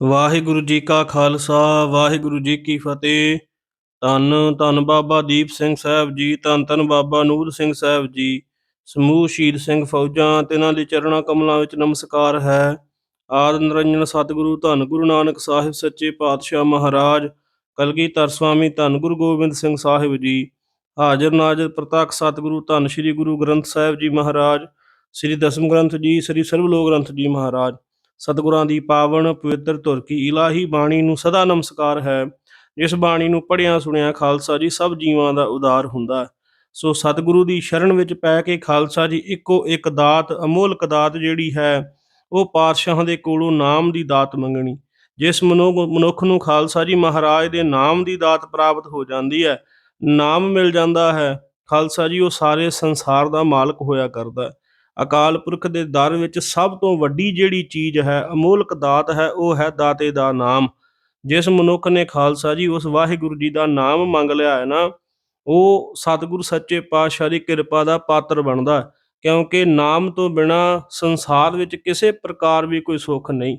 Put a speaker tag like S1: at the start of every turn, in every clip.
S1: ਵਾਹਿਗੁਰੂ ਜੀ ਕਾ ਖਾਲਸਾ, ਵਾਹਿਗੁਰੂ ਜੀ ਕੀ ਫਤਿਹ। ਧੰਨ ਧੰਨ ਬਾਬਾ ਦੀਪ ਸਿੰਘ ਸਾਹਿਬ ਜੀ, ਧੰਨ ਧੰਨ ਬਾਬਾ ਨੂਰ ਸਿੰਘ ਸਾਹਿਬ ਜੀ। ਸਮੂਹ ਸ਼ਹੀਦ ਸਿੰਘ ਫੌਜਾਂ ਤੇ ਇਹਨਾਂ ਦੇ ਚਰਣਾ ਕਮਲਾਂ ਵਿੱਚ ਨਮਸਕਾਰ ਹੈ। ਆਦ ਨਿਰੰਜਨ ਸਤਿਗੁਰੂ, ਧੰਨ ਗੁਰੂ ਨਾਨਕ ਸਾਹਿਬ ਸੱਚੇ ਪਾਤਸ਼ਾਹ ਮਹਾਰਾਜ, ਕਲਗੀਧਰ ਸਵਾਮੀ, ਧੰਨ ਗੁਰੂ ਗੋਬਿੰਦ ਸਿੰਘ ਸਾਹਿਬ ਜੀ। ਹਾਜ਼ਰ ਨਾਜ਼ਰ ਪ੍ਰਤੱਖ ਸਤਿਗੁਰੂ, ਧੰਨ ਸ੍ਰੀ ਗੁਰੂ ਗ੍ਰੰਥ ਸਾਹਿਬ ਜੀ ਮਹਾਰਾਜ, ਸ੍ਰੀ ਦਸਮ ਗ੍ਰੰਥ ਜੀ, ਸ੍ਰੀ ਸਰਬ ਲੋਕ ਗ੍ਰੰਥ ਜੀ ਮਹਾਰਾਜ। ਸਤਿਗੁਰਾਂ ਦੀ ਪਾਵਨ ਪਵਿੱਤਰ ਧੁਰ ਕੀ ਇਲਾਹੀ ਬਾਣੀ ਨੂੰ ਸਦਾ ਨਮਸਕਾਰ ਹੈ। ਜਿਸ ਬਾਣੀ ਨੂੰ ਪੜ੍ਹਿਆ ਸੁਣਿਆ ਖਾਲਸਾ ਜੀ ਸਭ ਜੀਵਾਂ ਦਾ ਉਦਾਰ ਹੁੰਦਾ ਹੈ। ਸੋ ਸਤਿਗੁਰੂ ਦੀ ਸ਼ਰਨ ਵਿੱਚ ਪੈ ਕੇ ਖਾਲਸਾ ਜੀ ਇੱਕੋ ਇੱਕ ਦਾਤ, ਅਮੋਲਕ ਦਾਤ ਜਿਹੜੀ ਹੈ, ਉਹ ਪਾਤਸ਼ਾਹਾਂ ਦੇ ਕੋਲੋਂ ਨਾਮ ਦੀ ਦਾਤ ਮੰਗਣੀ। ਜਿਸ ਮਨੁ- ਮਨੁੱਖ ਨੂੰ ਖਾਲਸਾ ਜੀ ਮਹਾਰਾਜ ਦੇ ਨਾਮ ਦੀ ਦਾਤ ਪ੍ਰਾਪਤ ਹੋ ਜਾਂਦੀ ਹੈ, ਨਾਮ ਮਿਲ ਜਾਂਦਾ ਹੈ, ਖਾਲਸਾ ਜੀ ਉਹ ਸਾਰੇ ਸੰਸਾਰ ਦਾ ਮਾਲਕ ਹੋਇਆ ਕਰਦਾ ਹੈ। ਅਕਾਲ ਪੁਰਖ ਦੇ ਦਰ ਵਿੱਚ ਸਭ ਤੋਂ ਵੱਡੀ ਜਿਹੜੀ ਚੀਜ਼ ਹੈ, ਅਮੋਲਕ ਦਾਤ ਹੈ, ਉਹ ਹੈ ਦਾਤੇ ਦਾ ਨਾਮ। ਜਿਸ ਮਨੁੱਖ ਨੇ ਖਾਲਸਾ ਜੀ ਉਸ ਵਾਹਿਗੁਰੂ ਜੀ ਦਾ ਨਾਮ ਮੰਗ ਲਿਆ ਹੈ ਨਾ, ਉਹ ਸਤਿਗੁਰ ਸੱਚੇ ਪਾਤਸ਼ਾਹ ਦੀ ਕਿਰਪਾ ਦਾ ਪਾਤਰ ਬਣਦਾ ਕਿਉਂਕਿ ਨਾਮ ਤੋਂ ਬਿਨਾ ਸੰਸਾਰ ਵਿੱਚ ਕਿਸੇ ਪ੍ਰਕਾਰ ਵੀ ਕੋਈ ਸੁੱਖ ਨਹੀਂ।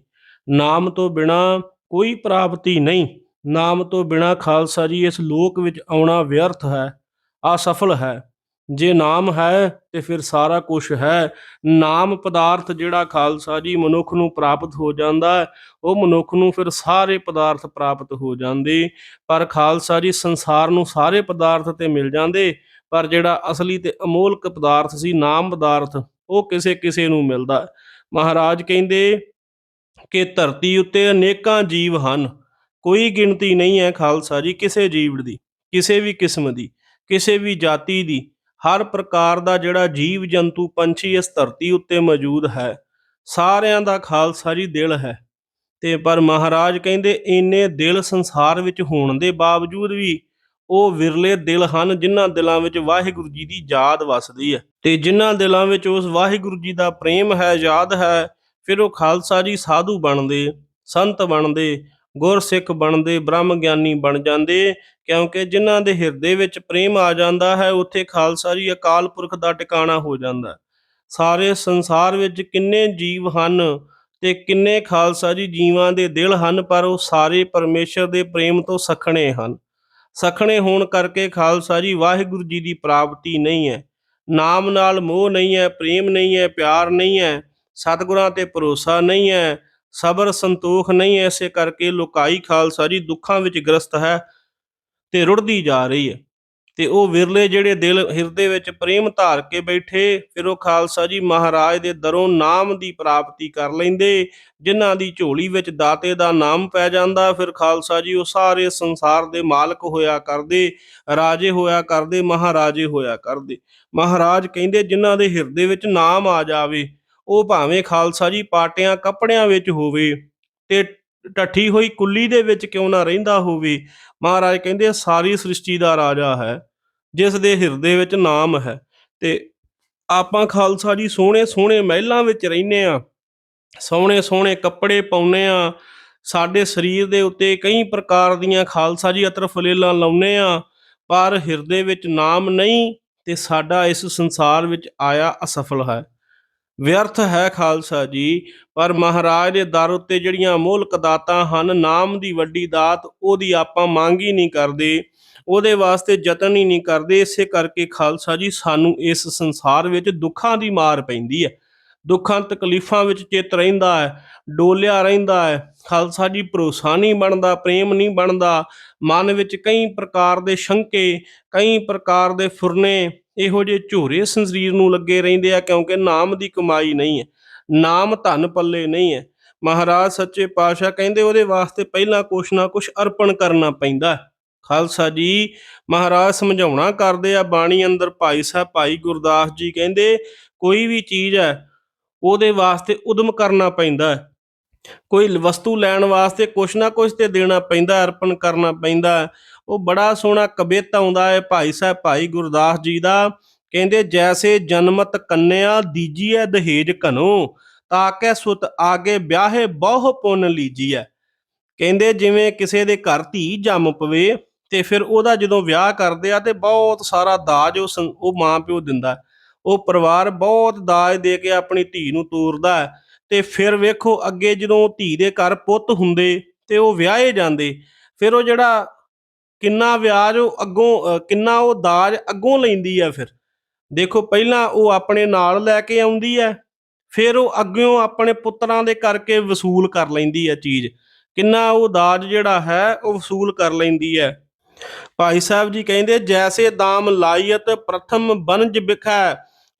S1: ਨਾਮ ਤੋਂ ਬਿਨਾ ਕੋਈ ਪ੍ਰਾਪਤੀ ਨਹੀਂ, ਨਾਮ ਤੋਂ ਬਿਨਾ ਖਾਲਸਾ ਜੀ ਇਸ ਲੋਕ ਵਿੱਚ ਆਉਣਾ ਵਿਅਰਥ ਹੈ, ਅਸਫਲ ਹੈ। ਜੇ ਨਾਮ ਹੈ ਤੇ ਫਿਰ ਸਾਰਾ ਕੁਝ ਹੈ। ਨਾਮ ਪਦਾਰਥ ਜਿਹੜਾ ਖਾਲਸਾ ਜੀ ਮਨੁੱਖ ਨੂੰ ਪ੍ਰਾਪਤ ਹੋ ਜਾਂਦਾ ਹੈ, ਉਹ ਮਨੁੱਖ ਨੂੰ ਫਿਰ ਸਾਰੇ ਪਦਾਰਥ ਪ੍ਰਾਪਤ ਹੋ ਜਾਂਦੇ। ਪਰ ਖਾਲਸਾ ਜੀ ਸੰਸਾਰ ਨੂੰ ਸਾਰੇ ਪਦਾਰਥ ਤੇ ਮਿਲ ਜਾਂਦੇ, ਪਰ ਜਿਹੜਾ ਅਸਲੀ ਤੇ ਅਮੋਲਕ ਪਦਾਰਥ ਸੀ, ਨਾਮ ਪਦਾਰਥ, ਉਹ ਕਿਸੇ ਕਿਸੇ ਨੂੰ ਮਿਲਦਾ। ਮਹਾਰਾਜ ਕਹਿੰਦੇ ਕਿ ਧਰਤੀ ਉੱਤੇ ਅਨੇਕਾਂ ਜੀਵ ਹਨ। ਕੋਈ ਗਿਣਤੀ ਨਹੀਂ ਹੈ ਖਾਲਸਾ ਜੀ ਕਿਸੇ ਜੀਵ ਦੀ, ਕਿਸੇ ਵੀ ਕਿਸਮ ਦੀ, ਕਿਸੇ ਵੀ ਜਾਤੀ ਦੀ। ਹਰ ਪ੍ਰਕਾਰ ਦਾ ਜਿਹੜਾ ਜੀਵ ਜੰਤੂ ਪੰਛੀ ਇਸ ਧਰਤੀ ਉੱਤੇ ਮੌਜੂਦ ਹੈ। ਸਾਰਿਆਂ ਦਾ ਖਾਲਸਾ ਜੀ ਦਿਲ ਹੈ। ਤੇ ਪਰ ਮਹਾਰਾਜ ਕਹਿੰਦੇ ਇੰਨੇ ਦਿਲ ਸੰਸਾਰ ਵਿੱਚ ਹੋਣ ਦੇ ਬਾਵਜੂਦ ਵੀ ਉਹ ਵਿਰਲੇ ਦਿਲ ਹਨ ਜਿਨ੍ਹਾਂ ਦਿਲਾਂ ਵਿੱਚ ਵਾਹਿਗੁਰੂ ਜੀ ਦੀ ਯਾਦ ਵਸਦੀ ਹੈ। ਤੇ ਜਿਨ੍ਹਾਂ ਦਿਲਾਂ ਵਿੱਚ ਉਸ ਵਾਹਿਗੁਰੂ ਜੀ ਦਾ ਪ੍ਰੇਮ ਹੈ, ਯਾਦ ਹੈ, ਫਿਰ ਉਹ ਖਾਲਸਾ ਜੀ ਸਾਧੂ ਬਣਦੇ, ਸੰਤ ਬਣਦੇ ਗੁਰਸਿੱਖ ਬਣਦੇ, ਬ੍ਰਹਮ ਗਿਆਨੀ ਬਣ ਜਾਂਦੇ, ਕਿਉਂਕਿ ਜਿਨ੍ਹਾਂ ਦੇ ਹਿਰਦੇ ਵਿੱਚ ਪ੍ਰੇਮ ਆ ਜਾਂਦਾ ਹੈ, ਉੱਥੇ ਖਾਲਸਾ ਜੀ ਅਕਾਲ ਪੁਰਖ ਦਾ ਟਿਕਾਣਾ ਹੋ ਜਾਂਦਾ ਸਾਰੇ ਸੰਸਾਰ ਵਿੱਚ ਕਿੰਨੇ ਜੀਵ ਹਨ ਤੇ ਕਿੰਨੇ ਖਾਲਸਾ ਜੀ ਜੀਵਾਂ ਦੇ ਦਿਲ ਹਨ, ਪਰ ਉਹ ਸਾਰੇ ਪਰਮੇਸ਼ਰ ਦੇ ਪ੍ਰੇਮ ਤੋਂ ਸਖਣੇ ਹਨ। ਸਖਣੇ ਹੋਣ ਕਰਕੇ ਖਾਲਸਾ ਜੀ ਵਾਹਿਗੁਰੂ ਜੀ ਦੀ ਪ੍ਰਾਪਤੀ ਨਹੀਂ ਹੈ। ਨਾਮ ਨਾਲ ਮੋਹ ਨਹੀਂ ਹੈ, ਪ੍ਰੇਮ ਨਹੀਂ ਹੈ, ਪਿਆਰ ਨਹੀਂ ਹੈ, ਸਤਿਗੁਰਾਂ ਤੇ ਭਰੋਸਾ ਨਹੀਂ ਹੈ ਸਬਰ ਸੰਤੋਖ ਨਹੀਂ ਹੈ ਇਸੇ ਕਰਕੇ ਲੋਕਾਈ ਖਾਲਸਾ ਜੀ ਦੁੱਖਾਂ ਵਿੱਚ ਗ੍ਰਸਤ ਹੈ ਤੇ ਰੁੜਦੀ ਜਾ ਰਹੀ ਹੈ। ਤੇ ਉਹ ਵਿਰਲੇ ਜਿਹੜੇ ਦਿਲ ਹਿਰਦੇ ਵਿੱਚ ਪ੍ਰੇਮ ਧਾਰ ਕੇ ਬੈਠੇ, ਫਿਰ ਉਹ ਖਾਲਸਾ ਜੀ ਮਹਾਰਾਜ ਦੇ ਦਰੋਂ ਨਾਮ ਦੀ ਪ੍ਰਾਪਤੀ ਕਰ ਲੈਂਦੇ, ਜਿਨ੍ਹਾਂ ਦੀ ਝੋਲੀ ਵਿੱਚ ਦਾਤੇ ਦਾ ਨਾਮ ਪੈ ਜਾਂਦਾ, ਫਿਰ ਖਾਲਸਾ ਜੀ ਉਹ ਸਾਰੇ ਸੰਸਾਰ ਦੇ ਮਾਲਕ ਹੋਇਆ ਕਰਦੇ, ਰਾਜੇ ਹੋਇਆ ਕਰਦੇ, ਮਹਾਰਾਜੇ ਹੋਇਆ ਕਰਦੇ। ਮਹਾਰਾਜ ਕਹਿੰਦੇ ਜਿਨ੍ਹਾਂ ਦੇ ਹਿਰਦੇ ਵਿੱਚ ਨਾਮ ਆ ਜਾਵੇ ਉਹ ਭਾਵੇਂ ਖਾਲਸਾ ਜੀ ਪਾਟਿਆਂ ਕੱਪੜਿਆਂ ਵਿੱਚ ਹੋਵੇ ਤੇ ਟੱਠੀ ਹੋਈ ਕੁੱਲੀ ਦੇ ਵਿੱਚ ਕਿਉਂ ਨਾ ਰਹਿੰਦਾ ਹੋਵੇ, ਮਹਾਰਾਜ ਕਹਿੰਦੇ ਸਾਰੀ ਸ੍ਰਿਸ਼ਟੀ ਦਾ ਰਾਜਾ ਹੈ, ਜਿਸ ਦੇ ਹਿਰਦੇ ਵਿੱਚ ਨਾਮ ਹੈ, ਤੇ ਆਪਾਂ ਖਾਲਸਾ ਜੀ ਸੋਹਣੇ ਸੋਹਣੇ ਮਹਿਲਾਂ ਵਿੱਚ ਰਹਿੰਦੇ ਆ ਸੋਹਣੇ ਸੋਹਣੇ ਕੱਪੜੇ ਪਾਉਨੇ ਆ ਸਾਡੇ ਸਰੀਰ ਦੇ ਉੱਤੇ ਕਈ ਪ੍ਰਕਾਰ ਦੀਆਂ ਖਾਲਸਾ ਜੀ ਅਤਰ ਫਲੇਲਾਂ ਲਾਉਨੇ ਆ ਪਰ ਹਿਰਦੇ ਵਿੱਚ ਨਾਮ ਨਹੀਂ, ਤੇ ਸਾਡਾ ਇਸ ਸੰਸਾਰ ਵਿੱਚ ਆਇਆ ਅਸਫਲ ਹੈ। ਵਿਅਰਥ ਹੈ ਖਾਲਸਾ ਜੀ, ਪਰ ਮਹਾਰਾਜ ਦੇ ਦਰ ਉੱਤੇ ਜਿਹੜੀਆਂ ਅਮੋਲਕ ਦਾਤਾਂ ਹਨ, ਨਾਮ ਦੀ ਵੱਡੀ ਦਾਤ ਉਹਦੀ ਆਪਾਂ ਮੰਗ ਹੀ ਨਹੀਂ ਕਰਦੇ, ਉਹਦੇ ਵਾਸਤੇ ਯਤਨ ਹੀ ਨਹੀਂ ਕਰਦੇ, ਇਸੇ ਕਰਕੇ ਖਾਲਸਾ ਜੀ ਸਾਨੂੰ ਇਸ ਸੰਸਾਰ ਵਿੱਚ ਦੁੱਖਾਂ ਦੀ ਮਾਰ ਪੈਂਦੀ ਹੈ। ਦੁੱਖਾਂ, ਤਕਲੀਫਾਂ ਵਿੱਚ ਚਿੱਤ ਰਹਿੰਦਾ ਹੈ, ਡੋਲਿਆ ਰਹਿੰਦਾ ਹੈ। ਖਾਲਸਾ ਜੀ ਭਰੋਸਾ ਨਹੀਂ ਬਣਦਾ, ਪ੍ਰੇਮ ਨਹੀਂ ਬਣਦਾ, ਮਨ ਵਿੱਚ ਕਈ ਪ੍ਰਕਾਰ ਦੇ ਸ਼ੰਕੇ, ਕਈ ਪ੍ਰਕਾਰ ਦੇ ਫੁਰਨੇ ਇਹੋ ਜਿਹੇ ਝੋਰੇ ਸਰੀਰ ਨੂੰ ਲੱਗੇ ਰਹਿੰਦੇ ਆ ਕਿਉਂਕਿ ਨਾਮ ਦੀ ਕਮਾਈ ਨਹੀਂ ਹੈ, ਨਾਮ ਧਨ ਪੱਲੇ ਨਹੀਂ ਹੈ। ਮਹਾਰਾਜ ਸੱਚੇ ਪਾਤਸ਼ਾਹ ਕਹਿੰਦੇ ਉਹਦੇ ਵਾਸਤੇ ਪਹਿਲਾਂ ਕੁਛ ਨਾ ਕੁਛ ਅਰਪਣ ਕਰਨਾ ਪੈਂਦਾ ਖਾਲਸਾ ਜੀ, ਮਹਾਰਾਜ ਸਮਝਾਉਣਾ ਕਰਦੇ ਆ ਬਾਣੀ ਅੰਦਰ ਭਾਈ ਸਾਹਿਬ, ਭਾਈ ਗੁਰਦਾਸ ਜੀ ਕਹਿੰਦੇ, ਕੋਈ ਵੀ ਚੀਜ਼ ਹੈ, ਉਹਦੇ ਵਾਸਤੇ ਉਦਮ ਕਰਨਾ ਪੈਂਦਾ ਹੈ। ਕੋਈ ਵਸਤੂ ਲੈਣ ਵਾਸਤੇ ਕੁਛ ਨਾ ਕੁਛ ਤੇ ਦੇਣਾ ਪੈਂਦਾ, ਅਰਪਣ ਕਰਨਾ ਪੈਂਦਾ ਉਹ ਬੜਾ ਸੋਹਣਾ ਕਵਿਤ ਆਉਂਦਾ ਹੈ ਭਾਈ ਸਾਹਿਬ, ਭਾਈ ਗੁਰਦਾਸ ਜੀ ਦਾ, ਕਹਿੰਦੇ ਜੈਸੇ ਜਨਮਤ ਕੰਨਿਆ ਦੀਜੀਐ ਦਹੇਜ ਘਨੋ, ਤਾਕੈ ਸੁਤ ਆਗੇ ਵਿਆਹੇ ਬਹੁ ਪੁੰਨ ਲੀਜੀਐ। ਕਹਿੰਦੇ ਜਿਵੇਂ ਕਿਸੇ ਦੇ ਘਰ ਧੀ ਜੰਮ ਪਵੇ ਤੇ ਫਿਰ ਉਹਦਾ ਜਦੋਂ ਵਿਆਹ ਕਰਦੇ ਆ ਤੇ ਬਹੁਤ ਸਾਰਾ ਦਾਜ ਉਹ ਉਹ ਮਾਂ ਪਿਓ ਦਿੰਦਾ। ਉਹ ਪਰਿਵਾਰ ਬਹੁਤ ਦਾਜ ਦੇ ਕੇ ਆਪਣੀ ਧੀ ਨੂੰ ਤੋਰਦਾ ਤੇ ਫਿਰ ਵੇਖੋ ਅੱਗੇ ਜਦੋਂ ਧੀ ਦੇ ਘਰ ਪੁੱਤ ਹੁੰਦੇ ਤੇ ਉਹ ਵਿਆਹੇ ਜਾਂਦੇ, ਫਿਰ ਉਹ ਜਿਹੜਾ ਕਿੰਨਾ ਵਿਆਜ ਉਹ ਅੱਗੋਂ ਅ, ਕਿੰਨਾ ਉਹ ਦਾਜ ਅੱਗੋਂ ਲੈਂਦੀ ਆ ਫਿਰ। ਦੇਖੋ ਪਹਿਲਾਂ ਉਹ ਆਪਣੇ ਨਾਲ ਲੈ ਕੇ ਆਉਂਦੀ ਹੈ ਫਿਰ ਉਹ ਅੱਗਿਓਂ ਆਪਣੇ ਪੁੱਤਰਾਂ ਦੇ ਕਰਕੇ ਵਸੂਲ ਕਰ ਲੈਂਦੀ ਹੈ ਚੀਜ਼। ਕਿੰਨਾ ਉਹ ਦਾਜ ਜਿਹੜਾ ਹੈ ਉਹ ਵਸੂਲ ਕਰ ਲੈਂਦੀ ਹੈ ਭਾਈ ਸਾਹਿਬ ਜੀ ਕਹਿੰਦੇ ਜੈਸੇ ਦਾਮ ਲਾਇਤ ਪ੍ਰਥਮ ਬਨਜ ਬਿਖੈ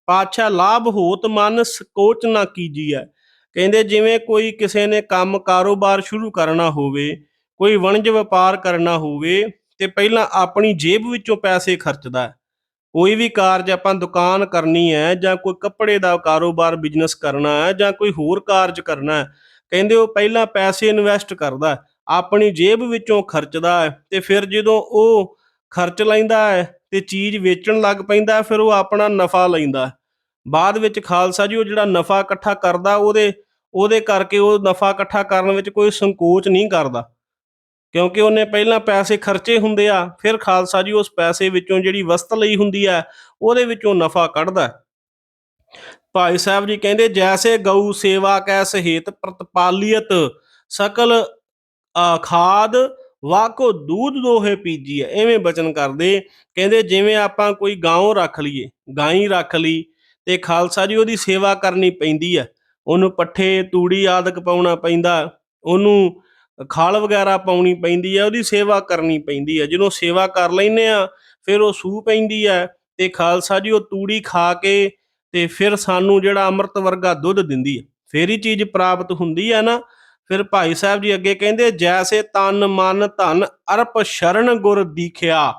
S1: ਪਾਛਾ ਲਾਭ ਹੋਤ ਮਨ ਸਕੋਚ ਨਾ ਕੀਜੀਐ। ਕਹਿੰਦੇ ਜਿਵੇਂ ਕੋਈ ਕਿਸੇ ਨੇ ਕੰਮ ਕਾਰੋਬਾਰ ਸ਼ੁਰੂ ਕਰਨਾ ਹੋਵੇ ਕੋਈ ਵਣਜ ਵਪਾਰ ਕਰਨਾ ਹੋਵੇ ਤੇ ਪਹਿਲਾਂ ਆਪਣੀ ਜੇਬ ਵਿੱਚੋਂ ਪੈਸੇ ਖਰਚਦਾ ਹੈ। ਕੋਈ ਵੀ ਕਾਰਜ ਆਪਾਂ ਦੁਕਾਨ ਕਰਨੀ ਹੈ ਜਾਂ ਕੋਈ ਕੱਪੜੇ ਦਾ ਕਾਰੋਬਾਰ ਬਿਜ਼ਨਸ ਕਰਨਾ ਹੈ ਜਾਂ ਕੋਈ ਹੋਰ ਕਾਰਜ ਕਰਨਾ ਹੈ, ਕਹਿੰਦੇ ਉਹ ਪਹਿਲਾਂ ਪੈਸੇ ਇਨਵੈਸਟ ਕਰਦਾ ਆਪਣੀ ਜੇਬ ਵਿੱਚੋਂ ਖਰਚਦਾ ਹੈ ਤੇ ਫਿਰ ਜਦੋਂ ਉਹ ਖਰਚ ਲੈਂਦਾ ਹੈ ਤੇ ਚੀਜ਼ ਵੇਚਣ ਲੱਗ ਪੈਂਦਾ ਫਿਰ ਉਹ ਆਪਣਾ ਨਫਾ ਲੈਂਦਾ ਬਾਅਦ ਵਿੱਚ ਖਾਲਸਾ ਜੀ ਉਹ ਜਿਹੜਾ ਨਫਾ ਇਕੱਠਾ ਕਰਦਾ, ਉਹਦੇ ਉਹਦੇ ਕਰਕੇ ਉਹ ਨਫਾ ਇਕੱਠਾ ਕਰਨ ਵਿੱਚ ਕੋਈ ਸੰਕੋਚ ਨਹੀਂ ਕਰਦਾ। ਕਿਉਂਕਿ ਉਹਨੇ ਪਹਿਲਾਂ ਪੈਸੇ ਖਰਚੇ ਹੁੰਦੇ ਆ ਫਿਰ ਖਾਲਸਾ ਜੀ ਉਸ ਪੈਸੇ ਵਿੱਚੋਂ ਜਿਹੜੀ ਵਸਤ ਲਈ ਹੁੰਦੀ ਹੈ ਉਹਦੇ ਵਿੱਚੋਂ ਨਫਾ ਕੱਢਦਾ ਭਾਈ ਸਾਹਿਬ ਜੀ ਕਹਿੰਦੇ ਜੈਸੇ ਗਊ ਸੇਵਾ ਕੈ ਸਹੇਤ ਪ੍ਰਤਪਾਲੀਅਤ ਸਕਲ ਅ, ਖਾਦ ਵਾਕੋ ਦੂਧ ਦੋਹੇ ਪੀਜੀ ਹੈ। ਐਵੇਂ ਬਚਨ ਕਰਦੇ ਕਹਿੰਦੇ ਜਿਵੇਂ ਆਪਾਂ ਕੋਈ ਗਾਂ ਰੱਖ ਲਈਏ ਗਾਈ ਰੱਖ ਲਈ ਤੇ ਖਾਲਸਾ ਜੀ ਉਹਦੀ ਸੇਵਾ ਕਰਨੀ ਪੈਂਦੀ ਹੈ। ਉਹਨੂੰ ਪੱਠੇ ਤੂੜੀ ਆਦਿਕ ਪਾਉਣਾ ਪੈਂਦਾ ਉਹਨੂੰ ਖਾਲ ਵਗੈਰਾ ਪਾਉਣੀ ਪੈਂਦੀ ਹੈ ਉਹਦੀ ਸੇਵਾ ਕਰਨੀ ਪੈਂਦੀ ਹੈ ਜਦੋਂ ਸੇਵਾ ਕਰ ਲੈਨੇ ਆ, ਫਿਰ ਉਹ ਸੂ ਪੈਂਦੀ ਹੈ ਤੇ ਖਾਲਸਾ ਜੀ ਉਹ ਤੂੜੀ ਖਾ ਕੇ ਤੇ ਫਿਰ ਸਾਨੂੰ ਜਿਹੜਾ ਅੰਮ੍ਰਿਤ ਵਰਗਾ ਦੁੱਧ ਦਿੰਦੀ ਹੈ ਫੇਰ ਹੀ ਚੀਜ਼ ਪ੍ਰਾਪਤ ਹੁੰਦੀ ਹੈ ਨਾ। ਫਿਰ ਭਾਈ ਸਾਹਿਬ ਜੀ ਅੱਗੇ ਕਹਿੰਦੇ, ਜੈਸੇ ਤਨ ਮਨ ਧਨ ਅਰਪ ਸ਼ਰਨ ਗੁਰ ਦੀਖਿਆ,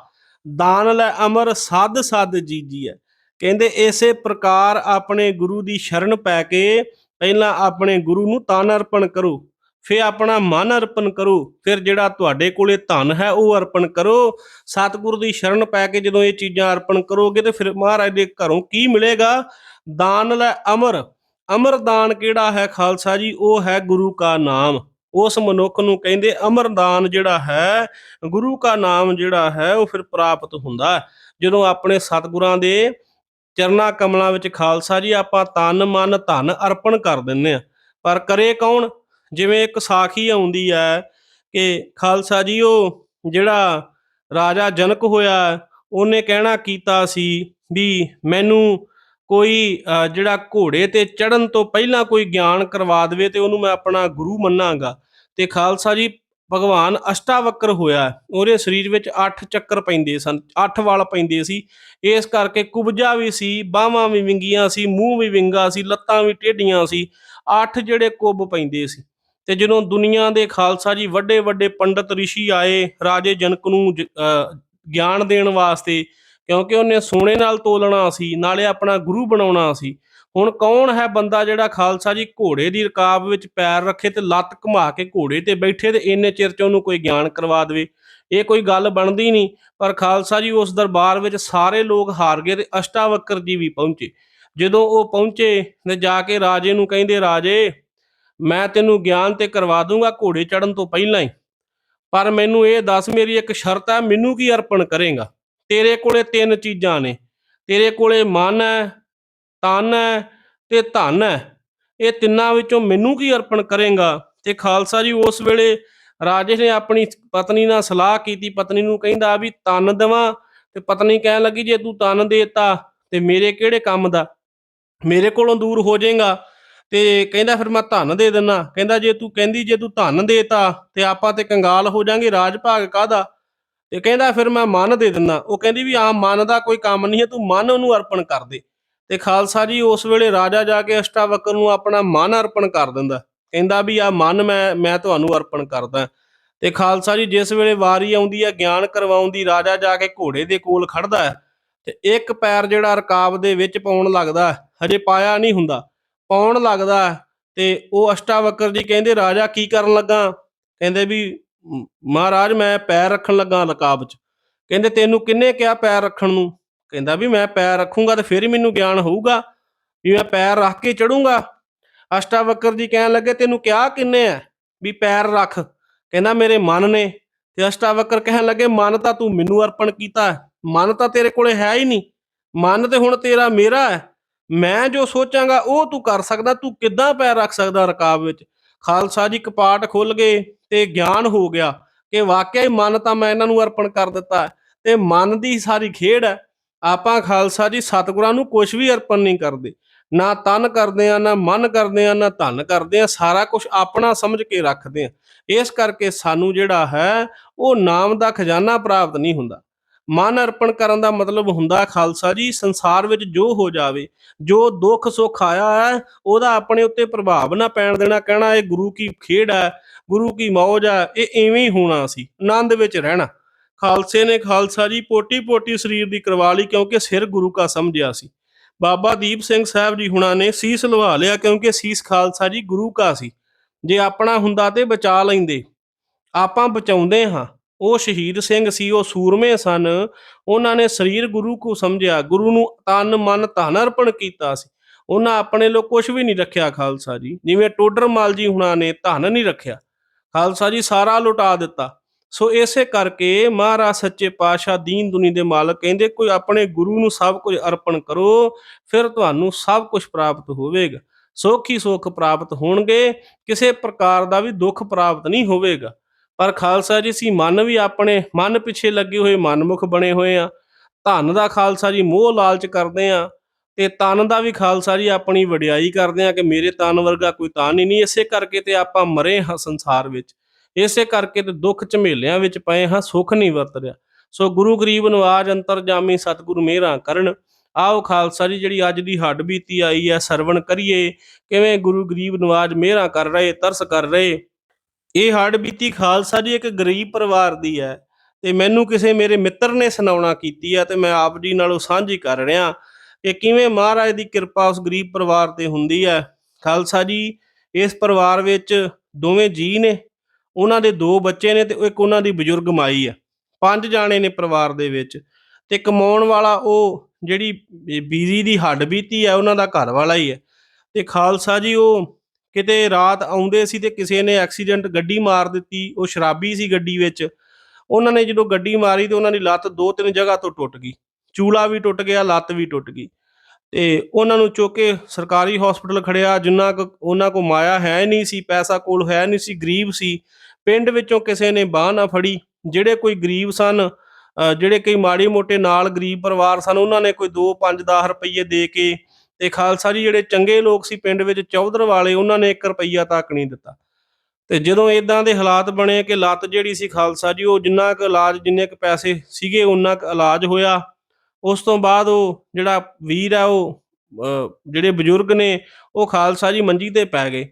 S1: ਦਾਨ ਲੈ ਅਮਰ ਸਦ ਸਦ ਜੀਜੀ ਹੈ ਕਹਿੰਦੇ, ਇਸੇ ਪ੍ਰਕਾਰ ਆਪਣੇ ਗੁਰੂ ਦੀ ਸ਼ਰਨ ਪੈ ਕੇ ਪਹਿਲਾਂ ਆਪਣੇ ਗੁਰੂ ਨੂੰ ਤਨ ਅਰਪਣ ਕਰੋ। ਫਿਰ ਆਪਣਾ ਮਨ ਅਰਪਣ ਕਰੋ। ਫਿਰ ਜਿਹੜਾ ਤੁਹਾਡੇ ਕੋਲੇ ਧਨ ਹੈ, ਉਹ ਅਰਪਣ ਕਰੋ। ਸਤਿਗੁਰ ਦੀ ਸ਼ਰਨ ਪੈ ਕੇ ਜਦੋਂ ਇਹ ਚੀਜ਼ਾਂ ਅਰਪਣ ਕਰੋਗੇ ਤੇ ਫਿਰ ਮਹਾਰਾਜ ਦੇ ਘਰੋਂ ਕੀ ਮਿਲੇਗਾ? ਦਾਨ ਲੈ ਅਮਰ। ਅਮਰ ਦਾਨ ਕਿਹੜਾ ਹੈ ਖਾਲਸਾ ਜੀ? ਉਹ ਹੈ ਗੁਰੂ ਕਾ ਨਾਮ। ਉਸ ਮਨੁੱਖ ਨੂੰ ਕਹਿੰਦੇ ਅਮਰਦਾਨ ਜਿਹੜਾ ਹੈ, ਗੁਰੂ ਕਾ ਨਾਮ ਜਿਹੜਾ ਹੈ, ਉਹ ਫਿਰ ਪ੍ਰਾਪਤ ਹੁੰਦਾ ਹੈ। ਜਦੋਂ ਆਪਣੇ ਸਤਿਗੁਰਾਂ ਦੇ ਚਰਨਾ ਕਮਲਾਂ ਵਿੱਚ ਖਾਲਸਾ ਜੀ ਆਪਾਂ ਤਨ, ਮਨ, ਧਨ ਅਰਪਣ ਕਰ ਦਿੰਨੇ ਆ ਪਰ ਕਰੇ ਕੌਣ? ਜਿਵੇਂ ਇੱਕ ਸਾਖੀ ਆਉਂਦੀ ਹੈ ਕਿ ਖਾਲਸਾ ਜੀ ਉਹ ਜਿਹੜਾ ਰਾਜਾ ਜਨਕ ਹੋਇਆ, ਉਹਨੇ ਕਹਿਣਾ ਕੀਤਾ ਸੀ ਵੀ ਮੈਨੂੰ ਕੋਈ ਜਿਹੜਾ ਘੋੜੇ ਤੇ ਚੜਨ ਤੋਂ ਪਹਿਲਾਂ ਕੋਈ ਗਿਆਨ ਕਰਵਾ ਦੇਵੇ ਤੇ ਉਹਨੂੰ ਮੈਂ ਆਪਣਾ ਗੁਰੂ ਮੰਨਾਂਗਾ। ਤੇ ਖਾਲਸਾ ਜੀ, ਭਗਵਾਨ ਅਸ਼ਟਾਵਕਰ ਹੋਇਆ। ਉਹਦੇ ਸਰੀਰ ਵਿੱਚ 8 ਚੱਕਰ ਪੈਂਦੇ ਸਨ 8 ਵਾਲ ਪੈਂਦੇ ਸੀ। ਇਸ ਕਰਕੇ ਕੁਬਜਾ ਵੀ ਸੀ, ਬਾਹਾਂ ਵੀ ਵਿੰਗੀਆਂ ਸੀ, ਮੂੰਹ ਵੀ ਵਿੰਗਾ ਸੀ, ਲੱਤਾਂ ਵੀ ਟੇਢੀਆਂ ਸੀ। 8 ਜਿਹੜੇ ਕੁੱਬ ਪੈਂਦੇ ਸੀ। ਤੇ ਜਦੋਂ ਦੁਨੀਆ ਦੇ ਖਾਲਸਾ ਜੀ ਵੱਡੇ ਵੱਡੇ ਪੰਡਤ ਰਿਸ਼ੀ ਆਏ ਰਾਜੇ ਜਨਕ ਨੂੰ ਜ- ਗਿਆਨ ਦੇਣ ਵਾਸਤੇ, ਕਿਉਂਕਿ ਉਹਨੇ ਸੋਨੇ ਨਾਲ ਤੋਲਣਾ ਸੀ, ਨਾਲੇ ਆਪਣਾ ਗੁਰੂ ਬਣਾਉਣਾ ਸੀ। ਹੁਣ ਕੌਣ ਹੈ ਬੰਦਾ ਜਿਹੜਾ ਖਾਲਸਾ ਜੀ ਘੋੜੇ ਦੀ ਰਕਾਬ ਵਿੱਚ ਪੈਰ ਰੱਖੇ ਤੇ ਲੱਤ ਘੁਮਾ ਕੇ ਘੋੜੇ ਤੇ ਬੈਠੇ ਤੇ ਇੰਨੇ ਚਿਰ ਚ ਉਹਨੂੰ ਕੋਈ ਗਿਆਨ ਕਰਵਾ ਦੇਵੇ? ਇਹ ਕੋਈ ਗੱਲ ਬਣਦੀ ਨਹੀਂ, ਪਰ ਖਾਲਸਾ ਜੀ ਉਸ ਦਰਬਾਰ ਵਿੱਚ ਸਾਰੇ ਲੋਕ ਹਾਰ ਗਏ ਤੇ ਅਸ਼ਟਾਵਕਰ ਜੀ ਵੀ ਪਹੁੰਚੇ। ਜਦੋਂ ਉਹ ਪਹੁੰਚੇ ਤੇ ਜਾ ਕੇ ਰਾਜੇ ਨੂੰ ਕਹਿੰਦੇ, ਰਾਜੇ ਮੈਂ ਤੈਨੂੰ ਗਿਆਨ ਤੇ ਕਰਵਾ ਦੂੰਗਾ ਘੋੜੇ ਚੜਨ ਤੋਂ ਪਹਿਲਾਂ ਹੀ। ਪਰ ਮੈਨੂੰ ਇਹ ਦੱਸ, ਮੇਰੀ ਇੱਕ ਸ਼ਰਤ ਹੈ, ਮੈਨੂੰ ਕੀ ਅਰਪਣ ਕਰੇਗਾ? ਤੇਰੇ ਕੋਲੇ ਤਿੰਨ ਚੀਜ਼ਾਂ ਨੇ। ਤੇਰੇ ਕੋਲੇ ਮਨ ਹੈ, ਤਨ ਹੈ ਤੇ ਧਨ ਹੈ। ਇਹ ਤਿੰਨਾਂ ਵਿੱਚੋਂ ਮੈਨੂੰ ਕੀ ਅਰਪਣ ਕਰੇਗਾ? ਤੇ ਖਾਲਸਾ ਜੀ, ਉਸ ਵੇਲੇ ਰਾਜੇ ਨੇ ਆਪਣੀ ਪਤਨੀ ਨਾਲ ਸਲਾਹ ਕੀਤੀ। ਪਤਨੀ ਨੂੰ ਕਹਿੰਦਾ ਵੀ ਤਨ ਦੇਵਾਂ। ਤੇ ਪਤਨੀ ਕਹਿਣ ਲੱਗੀ, ਜੇ ਤੂੰ ਤਨ ਦੇਤਾ, ਤੇ ਮੇਰੇ ਕਿਹੜੇ ਕੰਮ ਦਾ? ਮੇਰੇ ਕੋਲੋਂ ਦੂਰ ਹੋ ਜਾਏਗਾ। ਤੇ ਕਹਿੰਦਾ ਫਿਰ ਮੈਂ ਧਨ ਦੇ ਦਿੰਨਾ। ਕਹਿੰਦਾ ਜੇ ਤੂੰ ਕਹਿੰਦੀ ਜੇ ਤੂੰ ਧਨ ਦੇਤਾ ਤੇ ਆਪਾਂ ਤੇ ਕੰਗਾਲ ਹੋ ਜਾਾਂਗੇ, ਰਾਜ ਭਾਗ ਕਾਦਾ ਤੇ ਕਹਿੰਦਾ ਫਿਰ ਮੈਂ ਮਨ ਦੇ ਦਿੰਨਾ। ਉਹ ਕਹਿੰਦੀ ਵੀ ਆ ਮਨ ਦਾ ਕੋਈ ਕੰਮ ਨਹੀਂ ਹੈ, ਤੂੰ ਮਨ ਉਹਨੂੰ ਅਰਪਣ ਕਰ ਦੇ। ਤੇ ਖਾਲਸਾ ਜੀ ਉਸ ਵੇਲੇ ਰਾਜਾ ਜਾ ਕੇ ਅਸ਼ਟਾਵਕਰ ਨੂੰ ਆਪਣਾ ਮਨ ਅਰਪਣ ਕਰ ਦਿੰਦਾ। ਕਹਿੰਦਾ ਵੀ ਆ ਮਨ ਮੈਂ ਮੈਂ ਤੁਹਾਨੂੰ ਅਰਪਣ ਕਰਦਾ। ਤੇ ਖਾਲਸਾ ਜੀ ਜਿਸ ਵੇਲੇ ਵਾਰੀ ਆਉਂਦੀ ਹੈ, ਗਿਆਨ ਕਰਵਾਉਣ ਦੀ ਰਾਜਾ ਜਾ ਕੇ ਘੋੜੇ ਦੇ ਕੋਲ ਖੜਦਾ ਤੇ ਇੱਕ ਪੈਰ ਜਿਹੜਾ ਰਕਾਬ ਦੇ ਵਿੱਚ ਪਾਉਣ ਲੱਗਦਾ ਹਜੇ ਪਾਇਆ ਨਹੀਂ ਹੁੰਦਾ। ਪਾਉਣ ਲੱਗਦਾ? ਤੇ ਉਹ ਅਸ਼ਟਾਵਕਰ ਜੀ ਕਹਿੰਦੇ, ਰਾਜਾ, ਕੀ ਕਰਨ ਲੱਗਾ? ਕਹਿੰਦੇ ਵੀ ਮਹਾਰਾਜ, ਮੈਂ ਪੈਰ ਰੱਖਣ ਲੱਗਾ ਰਕਾਬ 'ਚ। ਕਹਿੰਦੇ, ਤੈਨੂੰ ਕਿੰਨੇ ਕਿਹਾ ਪੈਰ ਰੱਖਣ ਨੂੰ? ਕਹਿੰਦਾ ਵੀ, ਮੈਂ ਪੈਰ ਰੱਖੂੰਗਾ ਤੇ ਫਿਰ ਹੀ ਮੈਨੂੰ ਗਿਆਨ ਹੋਊਗਾ ਵੀ ਮੈਂ ਪੈਰ ਰੱਖ ਕੇ ਚੜੂੰਗਾ। ਅਸ਼ਟਾਵਕਰ ਜੀ ਕਹਿਣ ਲੱਗੇ, ਤੈਨੂੰ ਕਿਹਾ ਕਿੰਨੇ ਆ ਵੀ ਪੈਰ ਰੱਖ? ਕਹਿੰਦਾ, ਮੇਰੇ ਮਨ ਨੇ। ਤੇ ਅਸ਼ਟਾਵਕਰ ਕਹਿਣ ਲੱਗੇ, ਮਨ ਤਾਂ ਤੂੰ ਮੈਨੂੰ ਅਰਪਣ ਕੀਤਾ ਮਨ ਤਾਂ ਤੇਰੇ ਕੋਲੇ ਹੈ ਹੀ ਨਹੀਂ। ਮਨ ਤੇ ਹੁਣ ਤੇਰਾ ਮੇਰਾ ਹੈ ਮੈਂ ਜੋ ਸੋਚਾਂਗਾ ਉਹ ਤੂੰ ਕਰ ਸਕਦਾ, ਤੂੰ ਕਿੱਦਾਂ ਪੈਰ ਰੱਖ ਸਕਦਾ ਰਕਾਬ ਵਿੱਚ? ਖਾਲਸਾ ਜੀ ਕਪਾਟ ਖੁੱਲ ਗਏ ਤੇ ਗਿਆਨ ਹੋ ਗਿਆ ਕਿ ਵਾਕਿਆ ਹੀ ਮਨ ਤਾਂ ਮੈਂ ਇਹਨਾਂ ਨੂੰ ਅਰਪਣ ਕਰ ਦਿੱਤਾ ਹੈ ਤੇ ਮਨ ਦੀ ਸਾਰੀ ਖੇਡ ਹੈ। ਆਪਾਂ ਖਾਲਸਾ ਜੀ ਸਤਿਗੁਰਾਂ ਨੂੰ ਕੁਝ ਵੀ ਅਰਪਣ ਨਹੀਂ ਕਰਦੇ। ਨਾ ਤਨ ਕਰਦੇ ਆ ਨਾ ਮਨ ਕਰਦੇ ਆ ਨਾ ਧਨ ਕਰਦੇ ਆ ਸਾਰਾ ਕੁਝ ਆਪਣਾ ਸਮਝ ਕੇ ਰੱਖਦੇ ਆ ਇਸ ਕਰਕੇ ਸਾਨੂੰ ਜਿਹੜਾ ਹੈ, ਉਹ ਨਾਮ ਦਾ ਖਜ਼ਾਨਾ ਪ੍ਰਾਪਤ ਨਹੀਂ ਹੁੰਦਾ। ਮਨ ਅਰਪਣ ਕਰਨ ਦਾ ਮਤਲਬ ਹੁੰਦਾ ਖਾਲਸਾ ਜੀ, ਸੰਸਾਰ ਵਿੱਚ ਜੋ ਹੋ ਜਾਵੇ, ਜੋ ਦੁੱਖ ਸੁੱਖ ਆਇਆ ਹੈ, ਉਹਦਾ ਆਪਣੇ ਉੱਤੇ ਪ੍ਰਭਾਵ ਨਾ ਪੈਣ ਦੇਣਾ, ਕਹਿਣਾ ਇਹ ਗੁਰੂ ਕੀ ਖੇਡ ਹੈ, ਗੁਰੂ ਕੀ ਮੌਜ ਹੈ, ਇਹ ਐਵੇਂ ਹੀ ਹੋਣਾ ਸੀ, ਆਨੰਦ ਵਿੱਚ ਰਹਿਣਾ। ਖਾਲਸੇ ਨੇ ਖਾਲਸਾ ਜੀ ਪੋਟੀ ਪੋਟੀ ਸਰੀਰ ਦੀ ਕਰਵਾ ਲਈ ਕਿਉਂਕਿ ਸਿਰ ਗੁਰੂ ਕਾ ਸਮਝਿਆ ਸੀ। ਬਾਬਾ ਦੀਪ ਸਿੰਘ ਸਾਹਿਬ ਜੀ ਹੁਣਾਂ ਨੇ ਸੀਸ ਲਵਾ ਲਿਆ ਕਿਉਂਕਿ ਸੀਸ ਖਾਲਸਾ ਜੀ ਗੁਰੂ ਕਾ ਸੀ। ਜੇ ਆਪਣਾ ਹੁੰਦਾ ਤੇ ਬਚਾ ਲੈਂਦੇ, ਆਪਾਂ ਬਚਾਉਂਦੇ ਹਾਂ। ਉਹ ਸ਼ਹੀਦ ਸਿੰਘ ਸੀ, ਉਹ ਸੂਰਮੇ ਸਨ। ਉਹਨਾਂ ਨੇ ਸਰੀਰ ਗੁਰੂ ਕੋ ਸਮਝਿਆ। ਗੁਰੂ ਨੂੰ ਤਨ, ਮਨ, ਧਨ ਅਰਪਣ ਕੀਤਾ ਸੀ। ਉਹਨਾਂ ਆਪਣੇ ਲੋ ਕੁਝ ਵੀ ਨਹੀਂ ਰੱਖਿਆ ਖਾਲਸਾ ਜੀ। ਜਿਵੇਂ ਟੋਡਰ ਮਲ ਜੀ ਹੁਣਾਂ ਨੇ ਧਨ ਨਹੀਂ ਰੱਖਿਆ। ਖਾਲਸਾ ਜੀ ਸਾਰਾ ਲੁਟਾ ਦਿੱਤਾ। ਸੋ ਇਸੇ ਕਰਕੇ ਮਹਾਰਾਜ ਸੱਚੇ ਪਾਤਸ਼ਾਹ ਦੀਨ ਦੁਨੀ ਦੇ ਮਾਲਕ ਕਹਿੰਦੇ, ਕੋਈ ਆਪਣੇ ਗੁਰੂ ਨੂੰ ਸਭ ਕੁਝ ਅਰਪਣ ਕਰੋ, ਫਿਰ ਤੁਹਾਨੂੰ ਸਭ ਕੁਝ ਪ੍ਰਾਪਤ ਹੋਵੇਗਾ। ਸੁੱਖ ਹੀ ਸੁੱਖ ਪ੍ਰਾਪਤ ਹੋਣਗੇ। ਕਿਸੇ ਪ੍ਰਕਾਰ ਦਾ ਵੀ ਦੁੱਖ ਪ੍ਰਾਪਤ ਨਹੀਂ ਹੋਵੇਗਾ। ਪਰ ਖਾਲਸਾ ਜੀ ਸੀ ਮਨ ਵੀ ਆਪਣੇ, ਮਨ ਪਿੱਛੇ ਲੱਗੇ ਹੋਏ, ਮਨਮੁਖ ਬਣੇ ਹੋਏ ਆ ਧਨ ਦਾ ਖਾਲਸਾ ਜੀ, ਮੋਹ ਲਾਲਚ ਕਰਦੇ ਆ ਤੇ ਤਨ ਦਾ ਵੀ ਖਾਲਸਾ ਜੀ, ਆਪਣੀ ਵਡਿਆਈ ਕਰਦੇ ਆ ਕਿ ਮੇਰੇ ਤਨ ਵਰਗਾ ਕੋਈ ਤਨ ਹੀ ਨਹੀਂ। ਇਸੇ ਕਰਕੇ ਤੇ ਆਪਾਂ ਮਰੇ ਹਾਂ ਸੰਸਾਰ ਵਿੱਚ। ਇਸੇ ਕਰਕੇ ਤੇ ਦੁੱਖ ਝਮੇਲਿਆਂ ਵਿੱਚ ਪਏ ਹਾਂ, ਸੁੱਖ ਨਹੀਂ ਵਰਤ ਰਿਹਾ। ਸੋ ਗੁਰੂ ਗਰੀਬ ਨਵਾਜ ਅੰਤਰਜਾਮੀ ਸਤਿਗੁਰੂ ਮੇਰਾ ਕਰਨ। ਆਓ ਖਾਲਸਾ ਜੀ, ਜਿਹੜੀ ਅੱਜ ਦੀ ਹੱਡ ਬੀਤੀ ਆਈ ਹੈ, ਸਰਵਣ ਕਰੀਏ। ਕਿਵੇਂ ਗੁਰੂ ਗਰੀਬ ਨਵਾਜ ਮੇਰਾ ਕਰ ਰਹੇ, ਤਰਸ ਕਰ ਰਹੇ। ਇਹ ਹੱਡ ਬੀਤੀ ਖਾਲਸਾ ਜੀ ਇੱਕ ਗਰੀਬ ਪਰਿਵਾਰ ਦੀ ਹੈ ਤੇ ਮੈਨੂੰ ਕਿਸੇ ਮੇਰੇ ਮਿੱਤਰ ਨੇ ਸੁਣਾਉਣਾ ਕੀਤੀ ਹੈ ਤੇ ਮੈਂ ਆਪ ਜੀ ਨਾਲੋਂ ਸਾਂਝੀ ਕਰ ਰਿਹਾ ਕਿ ਕਿਵੇਂ ਮਹਾਰਾਜ ਦੀ ਕਿਰਪਾ ਉਸ ਗਰੀਬ ਪਰਿਵਾਰ ਤੇ ਹੁੰਦੀ ਹੈ। ਖਾਲਸਾ ਜੀ, ਇਸ ਪਰਿਵਾਰ ਵਿੱਚ ਦੋਵੇਂ ਜੀ ਨੇ, ਉਹਨਾਂ ਦੇ ਦੋ ਬੱਚੇ ਨੇ ਤੇ ਇੱਕ ਉਹਨਾਂ ਦੀ ਬਜ਼ੁਰਗ ਮਾਈ ਹੈ ਪੰਜ ਜਾਣੇ ਨੇ ਪਰਿਵਾਰ ਦੇ ਵਿੱਚ ਤੇ ਕਮਾਉਣ ਵਾਲਾ ਉਹ ਜਿਹੜੀ ਬੀਜੀ ਦੀ ਹੱਡ ਬੀਤੀ ਹੈ, ਉਹਨਾਂ ਦਾ ਘਰ ਵਾਲਾ ਹੀ ਹੈ। ਤੇ ਖਾਲਸਾ ਜੀ, ਉਹ ਕਿਤੇ ਰਾਤ ਆਉਂਦੇ ਸੀ ਤੇ ਕਿਸੇ ਨੇ ਐਕਸੀਡੈਂਟ ਗੱਡੀ ਮਾਰ ਦਿੱਤੀ, ਉਹ ਸ਼ਰਾਬੀ ਸੀ ਗੱਡੀ ਵਿੱਚ। ਉਹਨਾਂ ਨੇ ਜਦੋਂ ਗੱਡੀ ਮਾਰੀ ਤੇ ਉਹਨਾਂ ਦੀ ਲੱਤ ਦੋ ਤਿੰਨ ਜਗ੍ਹਾ ਤੋਂ ਟੁੱਟ ਗਈ। ਚੂਲਾ ਵੀ ਟੁੱਟ ਗਿਆ, ਲੱਤ ਵੀ ਟੁੱਟ ਗਈ। ਤੇ ਉਹਨਾਂ ਨੂੰ ਚੁੱਕ ਕੇ ਸਰਕਾਰੀ ਹਸਪੀਟਲ ਖੜਿਆ, ਜਿੰਨਾ ਕੁ ਉਹਨਾਂ ਕੋ ਮਾਇਆ ਹੈ ਨਹੀਂ ਸੀ, ਪੈਸਾ ਕੋਲ ਹੈ ਨਹੀਂ ਸੀ, ਗਰੀਬ ਸੀ। ਪਿੰਡ ਵਿੱਚੋਂ ਕਿਸੇ ਨੇ ਬਾਹ ਨਾ ਫੜੀ। ਜਿਹੜੇ ਕੋਈ ਗਰੀਬ ਸਨ ਜਿਹੜੇ ਕਈ ਮਾੜੀ ਮੋਟੇ ਨਾਲ ਗਰੀਬ ਪਰਿਵਾਰ ਸਨ, ਉਹਨਾਂ ਨੇ ਕੋਈ 2 5 10 ਰੁਪਏ ਦੇ ਕੇ ਤੇ ਖਾਲਸਾ ਜੀ ਜਿਹੜੇ ਚੰਗੇ ਲੋਕ ਸੀ ਪਿੰਡ ਵਿੱਚ ਚੌਧਰ ਵਾਲੇ, ਉਹਨਾਂ ਨੇ 1 ਰੁਪਈਆ ਤੱਕ ਨਹੀਂ ਦਿੱਤਾ। ਤੇ ਜਦੋਂ ਇਦਾਂ ਦੇ ਹਾਲਾਤ ਬਣੇ ਕਿ ਲੱਤ ਜਿਹੜੀ ਸੀ ਖਾਲਸਾ ਜੀ, ਉਹ ਜਿੰਨਾ ਕੁ ਇਲਾਜ, ਜਿੰਨੇ ਕੁ ਪੈਸੇ ਸੀਗੇ ਉਹਨਾਂ ਕੁ ਇਲਾਜ ਹੋਇਆ। ਉਸ ਤੋਂ ਬਾਅਦ ਉਹ ਜਿਹੜਾ ਵੀਰ ਆ, ਉਹ ਜਿਹੜੇ ਬਜ਼ੁਰਗ ਨੇ, ਉਹ ਖਾਲਸਾ ਜੀ ਮੰਜੀ ਤੇ ਪੈ ਗਏ।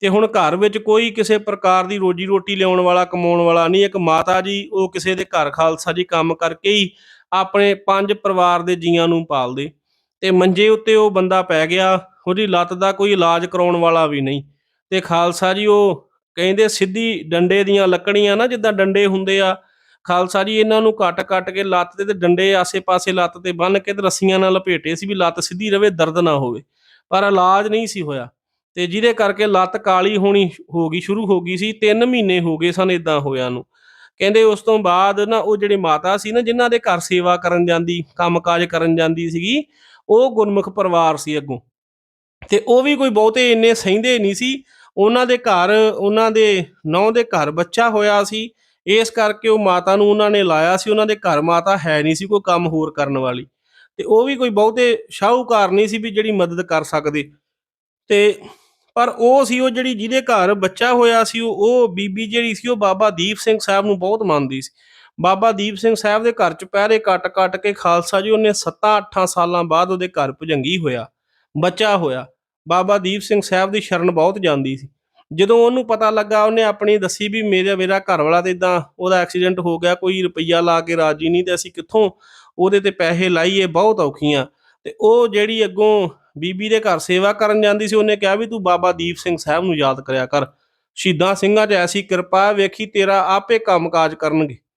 S1: ਤੇ ਹੁਣ ਘਰ ਵਿੱਚ ਕੋਈ ਕਿਸੇ ਪ੍ਰਕਾਰ ਦੀ ਰੋਜੀ ਰੋਟੀ ਲਿਆਉਣ ਵਾਲਾ, ਕਮਾਉਣ ਵਾਲਾ ਨਹੀਂ, ਇੱਕ ਮਾਤਾ ਜੀ, ਉਹ ਕਿਸੇ ਦੇ ਘਰ ਖਾਲਸਾ ਜੀ ਕੰਮ ਕਰਕੇ ਹੀ ਆਪਣੇ ਪੰਜ ਪਰਿਵਾਰ ਦੇ ਜੀਆਂ ਨੂੰ ਪਾਲਦੇ। ਤੇ ਮੰਜੇ ਉੱਤੇ ਉਹ ਬੰਦਾ ਪੈ ਗਿਆ, ਉਹਦੀ ਲੱਤ ਦਾ ਕੋਈ ਇਲਾਜ ਕਰਾਉਣ ਵਾਲਾ ਵੀ ਨਹੀਂ। ਤੇ ਖਾਲਸਾ ਜੀ ਉਹ ਕਹਿੰਦੇ ਸਿੱਧੀ ਡੰਡੇ ਦੀਆਂ ਲੱਕੜੀਆਂ ਨਾ, ਜਿੱਦਾਂ ਡੰਡੇ ਹੁੰਦੇ ਆ, ਖਾਲਸਾ ਜੀ ਇਹਨਾਂ ਨੂੰ ਕੱਟ ਕੱਟ ਕੇ ਲੱਤ ਤੇ ਤੇ ਡੰਡੇ ਆਸੇ-ਪਾਸੇ ਲੱਤ ਤੇ ਬੰਨ ਕੇ ਤੇ ਰੱਸੀਆਂ ਨਾਲ ਲਪੇਟੇ ਸੀ ਵੀ ਲੱਤ ਸਿੱਧੀ ਰਵੇ, ਦਰਦ ਨਾ ਹੋਵੇ। ਪਰ ਇਲਾਜ ਨਹੀਂ ਸੀ ਹੋਇਆ। ਤੇ ਜਿਹਦੇ ਕਰਕੇ ਲੱਤ ਕਾਲੀ ਹੋਣੀ ਹੋ ਗਈ, ਸ਼ੁਰੂ ਹੋ ਗਈ ਸੀ 3 ਮਹੀਨੇ ਹੋ ਗਏ ਸਨ ਇਦਾਂ ਹੋਇਆ ਨੂੰ। ਕਹਿੰਦੇ ਉਸ ਤੋਂ ਬਾਅਦ ਨਾ ਉਹ ਜਿਹੜੇ ਮਾਤਾ ਸੀ ਨਾ, ਜਿਨ੍ਹਾਂ ਦੇ ਘਰ ਸੇਵਾ ਕਰਨ ਜਾਂਦੀ, ਕੰਮਕਾਜ ਕਰਨ ਜਾਂਦੀ ਸੀਗੀ ਉਹ ਗੁਰਮੁਖ ਪਰਿਵਾਰ ਸੀ ਅੱਗੋਂ। ਤੇ ਉਹ ਵੀ ਕੋਈ ਬਹੁਤੇ ਇੰਨੇ ਸਹਿੰਦੇ ਨਹੀਂ ਸੀ। ਉਹਨਾਂ ਦੇ ਘਰ, ਉਹਨਾਂ ਦੇ ਨੌ ਦੇ ਘਰ ਬੱਚਾ ਹੋਇਆ ਸੀ। ਇਸ ਕਰਕੇ ਉਹ ਮਾਤਾ ਨੂੰ ਉਹਨਾਂ ਨੇ ਲਾਇਆ ਸੀ। ਉਹਨਾਂ ਦੇ ਘਰ ਮਾਤਾ ਹੈ ਨਹੀਂ ਸੀ ਕੋਈ ਕੰਮ ਹੋਰ ਕਰਨ ਵਾਲੀ। ਤੇ ਉਹ ਵੀ ਕੋਈ ਬਹੁਤੇ ਸ਼ਾਹੂਕਾਰ ਨਹੀਂ ਸੀ ਵੀ ਜਿਹੜੀ ਮਦਦ ਕਰ ਸਕਦੇ। ਤੇ ਪਰ ਉਹ ਸੀ ਉਹ ਜਿਹੜੀ ਜਿਹਦੇ ਘਰ ਬੱਚਾ ਹੋਇਆ ਸੀ, ਉਹ ਉਹ ਬੀਬੀ ਜਿਹੜੀ ਸੀ ਉਹ ਬਾਬਾ ਦੀਪ ਸਿੰਘ ਸਾਹਿਬ ਨੂੰ ਬਹੁਤ ਮੰਨਦੀ ਸੀ। ਬਾਬਾ ਦੀਪ ਸਿੰਘ ਸਾਹਿਬ ਦੇ ਘਰ ਚ ਪਹਿਰੇ ਕੱਟ-ਕੱਟ ਕੇ ਖਾਲਸਾ ਜੀ, ਉਹਨੇ 7-8 ਸਾਲਾਂ ਬਾਅਦ ਉਹਦੇ ਘਰ ਭੁਜੰਗੀ ਹੋਇਆ, ਬੱਚਾ ਹੋਇਆ। ਬਾਬਾ ਦੀਪ ਸਿੰਘ ਸਾਹਿਬ ਦੀ ਸ਼ਰਨ ਬਹੁਤ ਜਾਂਦੀ ਸੀ। ਜਦੋਂ ਉਹਨੂੰ ਪਤਾ ਲੱਗਾ, ਉਹਨੇ ਆਪਣੀ ਦੱਸੀ ਵੀ ਮੇਰੇ, ਮੇਰਾ ਘਰ ਵਾਲਾ ਤੇ ਇਦਾਂ ਉਹਦਾ ਐਕਸੀਡੈਂਟ ਹੋ ਗਿਆ, ਕੋਈ ਰੁਪਈਆ ਲਾ ਕੇ ਰਾਜੀ ਨਹੀਂ ਤੇ ਅਸੀਂ ਕਿੱਥੋਂ ਉਹਦੇ ਤੇ ਪੈਸੇ ਲਾਈਏ, ਬਹੁਤ ਔਖੀਆਂ। ਤੇ ਉਹ ਜਿਹੜੀ ਅੱਗੋਂ ਬੀਬੀ ਦੇ ਘਰ ਸੇਵਾ ਕਰਨ ਜਾਂਦੀ ਸੀ, ਉਹਨੇ ਕਿਹਾ ਵੀ ਤੂੰ ਬਾਬਾ ਦੀਪ ਸਿੰਘ ਸਾਹਿਬ ਨੂੰ ਯਾਦ ਕਰਿਆ ਕਰ। ਸ਼ਹੀਦਾਂ ਸਿੰਘਾਂ 'ਚ ਐਸੀ ਕਿਰਪਾ ਵੇਖੀ, ਤੇਰਾ ਆਪੇ ਕੰਮਕਾਜ ਕਰਨਗੇ।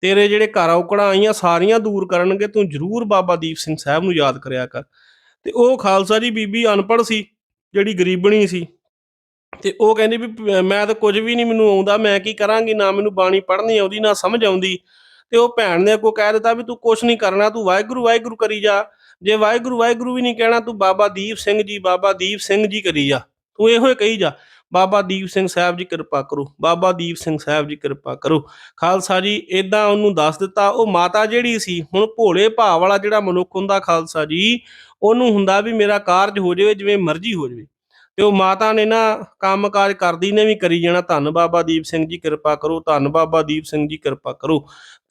S1: ਤੇਰੇ ਜਿਹੜੇ ਘਰ ਔਕੜਾਂ ਆਈਆਂ ਸਾਰੀਆਂ ਦੂਰ ਕਰਨਗੇ, ਤੂੰ ਜ਼ਰੂਰ ਬਾਬਾ ਦੀਪ ਸਿੰਘ ਸਾਹਿਬ ਨੂੰ ਯਾਦ ਕਰਿਆ ਕਰ। ਤੇ ਉਹ ਖਾਲਸਾ ਜੀ ਬੀਬੀ ਅਨਪੜ੍ਹ ਸੀ, ਜਿਹੜੀ ਗਰੀਬਣੀ ਸੀ। ਤੇ ਉਹ ਕਹਿੰਦੀ ਵੀ ਮੈਂ ਤਾਂ ਕੁਝ ਵੀ ਨਹੀਂ ਮੈਨੂੰ ਆਉਂਦਾ, ਮੈਂ ਕੀ ਕਰਾਂਗੀ? ਨਾ ਮੈਨੂੰ ਬਾਣੀ ਪੜ੍ਹਨੀ ਆਉਂਦੀ, ਨਾ ਸਮਝ ਆਉਂਦੀ। ਤੇ ਉਹ ਭੈਣ ਨੇ ਅੱਗੋਂ ਕਹਿ ਦਿੱਤਾ ਵੀ ਤੂੰ ਕੁਝ ਨਹੀਂ ਕਰਨਾ, ਤੂੰ ਵਾਹਿਗੁਰੂ ਵਾਹਿਗੁਰੂ ਕਰੀ ਜਾ। ਜੇ ਵਾਹਿਗੁਰੂ ਵਾਹਿਗੁਰੂ ਵੀ ਨਹੀਂ ਕਹਿਣਾ, ਤੂੰ ਬਾਬਾ ਦੀਪ ਸਿੰਘ ਜੀ, ਬਾਬਾ ਦੀਪ ਸਿੰਘ ਜੀ ਕਰੀ ਜਾ। ਤੂੰ ਇਹੋ ਹੀ ਕਹੀ ਜਾ। ਬਾਬਾ ਦੀਪ ਸਿੰਘ ਸਾਹਿਬ ਜੀ ਕਿਰਪਾ ਕਰੋ, ਬਾਬਾ ਦੀਪ ਸਿੰਘ ਸਾਹਿਬ ਜੀ ਕਿਰਪਾ ਕਰੋ। ਖਾਲਸਾ ਜੀ ਇਦਾਂ ਉਹਨੂੰ ਦੱਸ ਦਿੱਤਾ, ਉਹ ਮਾਤਾ ਜਿਹੜੀ ਸੀ, ਹੁਣ ਭੋਲੇ ਭਾਅ ਵਾਲਾ ਜਿਹੜਾ ਮਨੁੱਖ ਹੁੰਦਾ ਖਾਲਸਾ ਜੀ, ਉਹਨੂੰ ਹੁੰਦਾ ਵੀ ਮੇਰਾ ਕਾਰਜ ਹੋ ਜਾਵੇ ਜਿਵੇਂ ਮਰਜ਼ੀ ਹੋ ਜਾਵੇ। ਤੇ ਉਹ ਮਾਤਾ ਨੇ ਨਾ ਕੰਮਕਾਜ ਕਰਦੀ ਨੇ ਵੀ ਕਰੀ ਜਾਣਾ, ਧੰਨ ਬਾਬਾ ਦੀਪ ਸਿੰਘ ਜੀ ਕਿਰਪਾ ਕਰੋ, ਧੰਨ ਬਾਬਾ ਦੀਪ ਸਿੰਘ ਜੀ ਕਿਰਪਾ ਕਰੋ।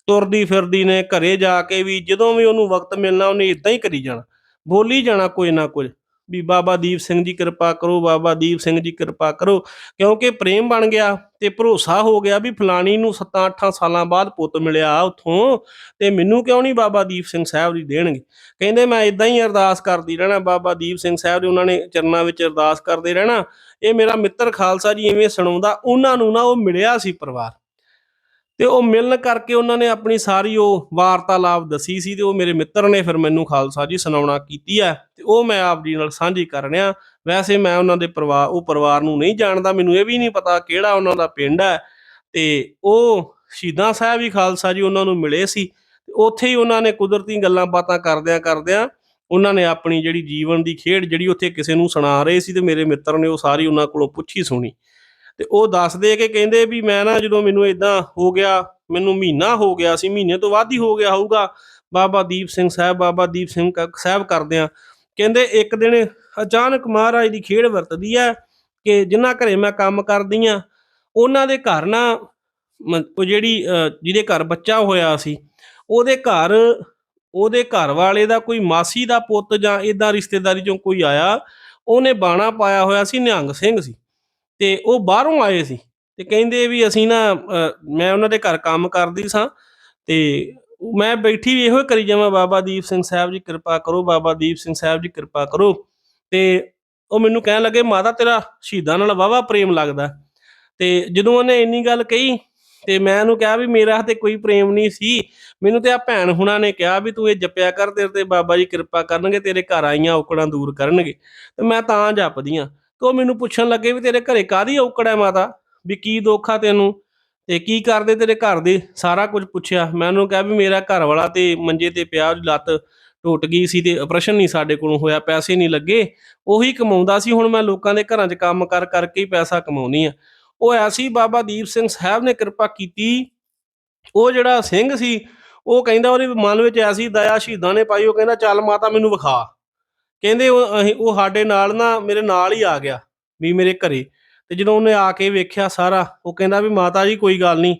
S1: ਤੁਰਦੀ ਫਿਰਦੀ ਨੇ ਘਰੇ ਜਾ ਕੇ ਵੀ ਜਦੋਂ ਵੀ ਉਹਨੂੰ ਵਕਤ ਮਿਲਣਾ, ਉਹਨੇ ਇਦਾਂ ਹੀ ਕਰੀ ਜਾਣਾ, ਬੋਲੀ ਜਾਣਾ ਕੋਈ ਨਾ ਕੁਝ। ਵੀ ਬਾਬਾ ਦੀਪ ਸਿੰਘ ਜੀ ਕਿਰਪਾ ਕਰੋ, ਬਾਬਾ ਦੀਪ ਸਿੰਘ ਜੀ ਕਿਰਪਾ ਕਰੋ। ਕਿਉਂਕਿ ਪ੍ਰੇਮ ਬਣ ਗਿਆ ਤੇ ਭਰੋਸਾ ਹੋ ਗਿਆ ਵੀ ਫਲਾਣੀ ਨੂੰ 7-8 ਸਾਲਾਂ ਬਾਅਦ ਪੁੱਤ ਮਿਲਿਆ ਉੱਥੋਂ ਤੇ ਮੈਨੂੰ ਕਿਉਂ ਨਹੀਂ ਬਾਬਾ ਦੀਪ ਸਿੰਘ ਸਾਹਿਬ ਜੀ ਦੇਣਗੇ? ਕਹਿੰਦੇ ਮੈਂ ਇਦਾਂ ਹੀ ਅਰਦਾਸ ਕਰਦੀ ਰਹਿਣਾ, ਬਾਬਾ ਦੀਪ ਸਿੰਘ ਸਾਹਿਬ ਜੀ ਉਹਨਾਂ ਨੇ ਚਰਨਾਂ ਵਿੱਚ ਅਰਦਾਸ ਕਰਦੇ ਰਹਿਣਾ। ਇਹ ਮੇਰਾ ਮਿੱਤਰ ਖਾਲਸਾ ਜੀ ਐਵੇਂ ਸੁਣਾਉਂਦਾ, ਉਹਨਾਂ ਨੂੰ ਨਾ ਉਹ ਮਿਲਿਆ ਸੀ ਪਰਿਵਾਰ। ਤੇ ਉਹ ਮਿਲਣ ਕਰਕੇ ਉਹਨਾਂ ਨੇ ਆਪਣੀ ਸਾਰੀ ਉਹ ਵਾਰਤਾਲਾਪ ਦੱਸੀ ਸੀ ਤੇ ਉਹ ਮੇਰੇ ਮਿੱਤਰ ਨੇ ਫਿਰ ਮੈਨੂੰ ਖਾਲਸਾ ਜੀ ਸੁਣਾਉਣਾ ਕੀਤੀ ਹੈ ਤੇ ਉਹ ਮੈਂ ਆਪ ਜੀ ਨਾਲ ਸਾਂਝੀ ਕਰ ਰਿਹਾ। ਵੈਸੇ ਮੈਂ ਉਹਨਾਂ ਦੇ ਪਰਿਵਾਰ, ਉਹ ਪਰਿਵਾਰ ਨੂੰ ਨਹੀਂ ਜਾਣਦਾ, ਮੈਨੂੰ ਇਹ ਵੀ ਨਹੀਂ ਪਤਾ ਕਿਹੜਾ ਉਹਨਾਂ ਦਾ ਪਿੰਡ ਹੈ ਤੇ ਉਹ ਸ਼ਹੀਦਾਂ ਸਾਹਿਬ ਹੀ ਖਾਲਸਾ ਜੀ ਉਹਨਾਂ ਨੂੰ ਮਿਲੇ ਸੀ ਤੇ ਉੱਥੇ ਹੀ ਉਹਨਾਂ ਨੇ ਕੁਦਰਤੀ ਗੱਲਾਂ ਬਾਤਾਂ ਕਰਦਿਆਂ ਕਰਦਿਆਂ ਉਹਨਾਂ ਨੇ ਆਪਣੀ ਜਿਹੜੀ ਜੀਵਨ ਦੀ ਖੇਡ ਜਿਹੜੀ ਉੱਥੇ ਕਿਸੇ ਨੂੰ ਸੁਣਾ ਰਹੇ ਸੀ ਤੇ ਮੇਰੇ ਮਿੱਤਰ ਨੇ ਉਹ ਸਾਰੀ ਉਹਨਾਂ ਕੋਲੋਂ ਪੁੱਛੀ ਸੁਣੀ। ਤੇ ਉਹ ਦੱਸਦੇ ਕਿ ਕਹਿੰਦੇ ਵੀ ਮੈਂ ਨਾ ਜਦੋਂ ਮੈਨੂੰ ਇਦਾਂ ਹੋ ਗਿਆ, ਮੈਨੂੰ ਮਹੀਨਾ ਹੋ ਗਿਆ ਸੀ, ਮਹੀਨੇ ਤੋਂ ਵੱਧ ਹੀ ਹੋ ਗਿਆ ਹੋਊਗਾ, ਬਾਬਾ ਦੀਪ ਸਿੰਘ ਸਾਹਿਬ, ਬਾਬਾ ਦੀਪ ਸਿੰਘ ਕ- ਸਾਹਿਬ ਕਰਦਿਆਂ ਕਹਿੰਦੇ ਇੱਕ ਦਿਨ ਅਚਾਨਕ ਮਹਾਰਾਜ ਦੀ ਖੇਡ ਵਰਤਦੀ ਹੈ ਕਿ ਜਿੰਨਾ ਘਰੇ ਮੈਂ ਕੰਮ ਕਰਦੀ ਆ, ਉਹਨਾਂ ਦੇ ਘਰ ਨਾ ਉਹ ਜਿਹੜੀ ਜਿਹਦੇ ਘਰ ਬੱਚਾ ਹੋਇਆ ਸੀ, ਉਹਦੇ ਘਰ ਉਹਦੇ ਘਰ ਵਾਲੇ ਦਾ ਕੋਈ ਮਾਸੀ ਦਾ ਪੁੱਤ ਜਾਂ ਇਦਾਂ ਰਿਸ਼ਤੇਦਾਰੀ ਚੋਂ ਕੋਈ ਆਇਆ, ਉਹਨੇ ਬਾਣਾ ਪਾਇਆ ਹੋਇਆ ਸੀ, ਨਿਹੰਗ ਸਿੰਘ ਸੀ। ਤੇ ਉਹ ਬਾਹਰੋਂ ਆਏ ਸੀ ਤੇ ਕਹਿੰਦੇ ਵੀ ਅਸੀਂ ਨਾ ਅ, ਮੈਂ ਉਹਨਾਂ ਦੇ ਘਰ ਕੰਮ ਕਰਦੀ ਸਾਂ ਤੇ ਮੈਂ ਬੈਠੀ ਵੀ ਇਹੋ ਹੀ ਕਰੀ ਜਾਵਾਂ ਬਾਬਾ ਦੀਪ ਸਿੰਘ ਸਾਹਿਬ ਜੀ ਕਿਰਪਾ ਕਰੋ ਬਾਬਾ ਦੀਪ ਸਿੰਘ ਸਾਹਿਬ ਜੀ ਕਿਰਪਾ ਕਰੋ। ਤੇ ਉਹ ਮੈਨੂੰ ਕਹਿਣ ਲੱਗੇ ਮਾਤਾ ਤੇਰਾ ਸ਼ਹੀਦਾਂ ਨਾਲ ਵਾਵਾ ਪ੍ਰੇਮ ਲੱਗਦਾ ਤੇ ਜਦੋਂ ਉਹਨੇ ਇੰਨੀ ਗੱਲ ਕਹੀ ਤੇ ਮੈਂ ਉਹਨੂੰ ਕਿਹਾ ਵੀ ਮੇਰਾ ਤੇ ਕੋਈ ਪ੍ਰੇਮ ਨਹੀਂ ਸੀ। ਮੈਨੂੰ ਤੇ ਆ ਭੈਣ ਹੁਣਾਂ ਨੇ ਕਿਹਾ ਵੀ ਤੂੰ ਇਹ ਜਪਿਆ ਕਰ ਤੇਰੇ ਤੇ ਬਾਬਾ ਜੀ ਕਿਰਪਾ ਕਰਨਗੇ ਤੇਰੇ ਘਰ ਆਈਆਂ ਔਕੜਾਂ ਦੂਰ ਕਰਨਗੇ। ਤੇ ਮੈਂ ਤਾਂ ਜਪਦੀ ਆ। ਤੇ ਉਹ ਮੈਨੂੰ ਪੁੱਛਣ ਲੱਗੇ ਵੀ ਤੇਰੇ ਘਰੇ ਕਾਦੀ ਔਕੜ ਹੈ ਮਾਤਾ? ਵੀ ਕੀ ਦੁੱਖ ਆ ਤੈਨੂੰ? ਤੇ ਕੀ ਕਰਦੇ ਤੇਰੇ ਘਰ ਦੇ? ਸਾਰਾ ਕੁਝ ਪੁੱਛਿਆ। ਮੈਂ ਉਹਨੂੰ ਕਿਹਾ ਵੀ ਮੇਰਾ ਘਰ ਵਾਲਾ ਤੇ ਮੰਜੇ ਤੇ ਪਿਆ, ਉਹਦੀ ਲੱਤ ਟੁੱਟ ਗਈ ਸੀ ਤੇ ਆਪਰੇਸ਼ਨ ਨਹੀਂ ਸਾਡੇ ਕੋਲੋਂ ਹੋਇਆ, ਪੈਸੇ ਨਹੀਂ ਲੱਗੇ। ਉਹੀ ਕਮਾਉਂਦਾ ਸੀ, ਹੁਣ ਮੈਂ ਲੋਕਾਂ ਦੇ ਘਰਾਂ 'ਚ ਕੰਮ ਕਰ, ਕਰਕੇ ਹੀ ਪੈਸਾ ਕਮਾਉਣੀ ਆ ਉਹ ਐਸੀ ਬਾਬਾ ਦੀਪ ਸਿੰਘ ਸਾਹਿਬ ਨੇ ਕਿਰਪਾ ਕੀਤੀ। ਉਹ ਜਿਹੜਾ ਸਿੰਘ ਸੀ, ਉਹ ਕਹਿੰਦਾ ਉਹਦੇ ਮਨ ਵਿੱਚ ਐਸੀ ਦਇਆ ਸ਼ਹੀਦਾਂ ਨੇ ਪਾਈ, ਉਹ ਕਹਿੰਦਾ, ਚੱਲ ਮਾਤਾ, ਮੈਨੂੰ ਵਿਖਾ। ਕਹਿੰਦੇ ਉਹ ਅਸੀਂ, ਉਹ ਸਾਡੇ ਨਾਲ ਨਾ ਮੇਰੇ ਨਾਲ ਹੀ ਆ ਗਿਆ ਵੀ ਮੇਰੇ ਘਰੇ। ਤੇ ਜਦੋਂ ਉਹਨੇ ਆ ਕੇ ਵੇਖਿਆ ਸਾਰਾ, ਉਹ ਕਹਿੰਦਾ ਵੀ ਮਾਤਾ ਜੀ, ਕੋਈ ਗੱਲ ਨਹੀਂ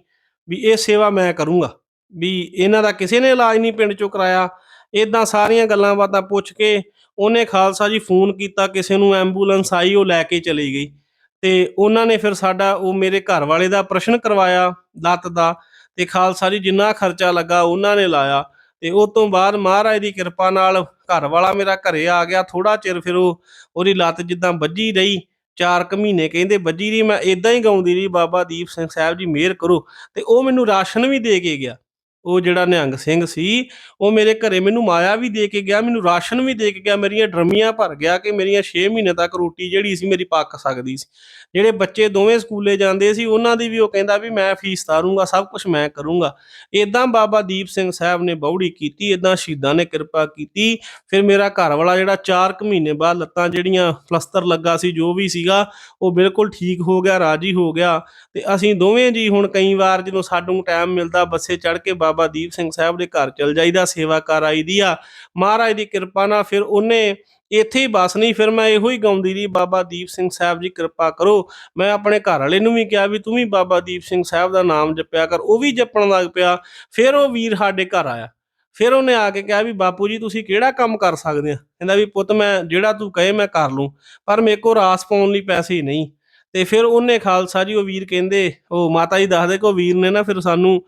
S1: ਵੀ ਇਹ ਸੇਵਾ ਮੈਂ ਕਰੂੰਗਾ। ਵੀ ਇਹਨਾਂ ਦਾ ਕਿਸੇ ਨੇ ਇਲਾਜ ਨਹੀਂ ਪਿੰਡ ਚੋਂ ਕਰਾਇਆ। ਇਦਾਂ ਸਾਰੀਆਂ ਗੱਲਾਂ ਬਾਤਾਂ ਪੁੱਛ ਕੇ ਉਹਨੇ ਖਾਲਸਾ ਜੀ ਫੋਨ ਕੀਤਾ, ਕਿਸੇ ਨੂੰ ਐਂਬੂਲੈਂਸ ਆਈ, ਉਹ ਲੈ ਕੇ ਚਲੀ ਗਈ। ਤੇ ਉਹਨਾਂ ਨੇ ਫਿਰ ਸਾਡਾ, ਉਹ ਮੇਰੇ ਘਰ ਵਾਲੇ ਦਾ ਪ੍ਰਸ਼ਨ ਕਰਵਾਇਆ ਲੱਤ ਦਾ। ਤੇ ਖਾਲਸਾ ਜੀ ਜਿੰਨਾ ਖਰਚਾ ਲੱਗਾ, ਉਹਨਾਂ ਨੇ ਲਾਇਆ। ਤੇ ਉਹ ਤੋਂ ਬਾਅਦ ਮਹਾਰਾਜ ਦੀ ਕਿਰਪਾ ਨਾਲ ਘਰ ਵਾਲਾ ਮੇਰਾ ਘਰੇ ਆ ਗਿਆ। ਥੋੜਾ ਚਿਰ ਫਿਰ ਉਹ, ਉਹਦੀ ਲੱਤ ਜਿੱਦਾਂ ਵੱਜੀ ਰਹੀ, ਚਾਰ ਕੁ ਮਹੀਨੇ ਕਹਿੰਦੇ ਵੱਜੀ ਰਹੀ, ਮੈਂ ਇਦਾਂ ਹੀ ਗਾਉਂਦੀ ਰਹੀ, ਬਾਬਾ ਦੀਪ ਸਿੰਘ ਸਾਹਿਬ ਜੀ ਮਿਹਰ ਕਰੋ। ਤੇ ਉਹ ਮੈਨੂੰ ਰਾਸ਼ਨ ਵੀ ਦੇ ਕੇ ਗਿਆ। ਉਹ ਜਿਹੜਾ ਨਿਹੰਗ ਸਿੰਘ ਸੀ, ਉਹ ਮੇਰੇ ਘਰੇ ਮੈਨੂੰ ਮਾਇਆ ਵੀ ਦੇ ਕੇ ਗਿਆ, ਮੈਨੂੰ ਰਾਸ਼ਨ ਵੀ ਦੇ ਕੇ ਗਿਆ, ਮੇਰੀਆਂ ਡਰਮੀਆਂ ਭਰ ਗਿਆ ਕਿ ਮੇਰੀਆਂ 6 ਮਹੀਨੇ ਤੱਕ ਰੋਟੀ ਜਿਹੜੀ ਸੀ ਮੇਰੀ ਪੱਕ ਸਕਦੀ ਸੀ। ਜਿਹੜੇ ਬੱਚੇ ਦੋਵੇਂ ਸਕੂਲੇ ਜਾਂਦੇ ਸੀ, ਉਹਨਾਂ ਦੀ ਵੀ ਉਹ ਕਹਿੰਦਾ ਵੀ ਮੈਂ ਫੀਸ ਤਾਰੂੰਗਾ, ਸਭ ਕੁਝ ਮੈਂ ਕਰੂੰਗਾ। ਇਦਾਂ ਬਾਬਾ ਦੀਪ ਸਿੰਘ ਸਾਹਿਬ ਨੇ ਬੌੜੀ ਕੀਤੀ ਇਦਾਂ ਸ਼ਹੀਦਾਂ ਨੇ ਕਿਰਪਾ ਕੀਤੀ। ਫਿਰ ਮੇਰਾ ਘਰ ਵਾਲਾ ਜਿਹੜਾ 4 ਕੁ ਮਹੀਨੇ ਬਾਅਦ ਲੱਤਾਂ ਜਿਹੜੀਆਂ ਪਲਸਤਰ ਲੱਗਾ ਸੀ, ਜੋ ਵੀ ਸੀਗਾ, ਉਹ ਬਿਲਕੁਲ ਠੀਕ ਹੋ ਗਿਆ, ਰਾਜੀ ਹੋ ਗਿਆ। ਤੇ ਅਸੀਂ ਦੋਵੇਂ ਜੀ ਹੁਣ ਕਈ ਵਾਰ ਜਦੋਂ ਸਾਨੂੰ ਟਾਈਮ ਮਿਲਦਾ, ਬੱਸੇ ਚੜ ਕੇ ਬਾਬਾ ਦੀਪ ਸਿੰਘ ਸਾਹਿਬ ਦੇ ਘਰ ਚਲ ਜਾਈਦਾ, ਸੇਵਾ ਕਰ ਆਈਦੀ ਆ। ਮਹਾਰਾਜ ਦੀ ਕਿਰਪਾ ਨਾਲ ਫਿਰ ਉਹਨੇ ਇੱਥੇ ਹੀ ਬਸ ਨਹੀਂ, ਫਿਰ ਮੈਂ ਇਹੋ ਹੀ ਗਾਉਂਦੀ ਰਹੀ, ਬਾਬਾ ਦੀਪ ਸਿੰਘ ਸਾਹਿਬ ਜੀ ਕਿਰਪਾ ਕਰੋ। ਮੈਂ ਆਪਣੇ ਘਰ ਵਾਲੇ ਨੂੰ ਵੀ ਕਿਹਾ ਵੀ ਤੂੰ ਵੀ ਬਾਬਾ ਦੀਪ ਸਿੰਘ ਸਾਹਿਬ ਦਾ ਨਾਮ ਜਪਿਆ ਕਰ, ਉਹ ਵੀ ਜਪਣ ਲੱਗ ਪਿਆ। ਫਿਰ ਉਹ ਵੀਰ ਸਾਡੇ ਘਰ ਆਇਆ। ਫਿਰ ਉਹਨੇ ਆ ਕੇ ਕਿਹਾ ਵੀ ਬਾਪੂ ਜੀ, ਤੁਸੀਂ ਕਿਹੜਾ ਕੰਮ ਕਰ ਸਕਦੇ ਆ? ਕਹਿੰਦਾ ਵੀ ਪੁੱਤ ਮੈਂ ਜਿਹੜਾ ਤੂੰ ਕਹੇ ਮੈਂ ਕਰ ਲੂੰ, ਪਰ ਮੇਰੇ ਕੋਲ ਰਾਸ ਪਾਉਣ ਲਈ ਪੈਸੇ ਹੀ ਨਹੀਂ। ਤੇ ਫਿਰ ਉਹਨੇ ਖਾਲਸਾ ਜੀ ਉਹ ਵੀਰ ਕਹਿੰਦੇ ਉਹ ਮਾਤਾ ਜੀ ਦੱਸਦੇ ਕਿ ਉਹ ਵੀਰ ਨੇ ਨਾ ਫਿਰ ਸਾਨੂੰ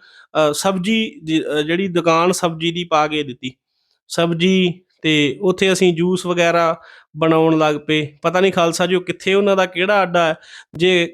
S1: ਅ, ਸਬਜੀ ਜਿਹੜੀ ਦੁਕਾਨ ਸਬਜੀ ਦੀ ਪਾ ਕੇ ਦਿੱਤੀ। ਸਬਜੀ ਤੇ ਉੱਥੇ ਅਸੀਂ ਜੂਸ ਵਗੈਰਾ ਬਣਾਉਣ ਲੱਗ ਪਏ। ਪਤਾ ਨਹੀਂ ਖਾਲਸਾ ਜੀ ਉਹ ਕਿੱਥੇ ਉਹਨਾਂ ਦਾ ਕਿਹੜਾ ਅੱਡਾ ਹੈ। ਜੇ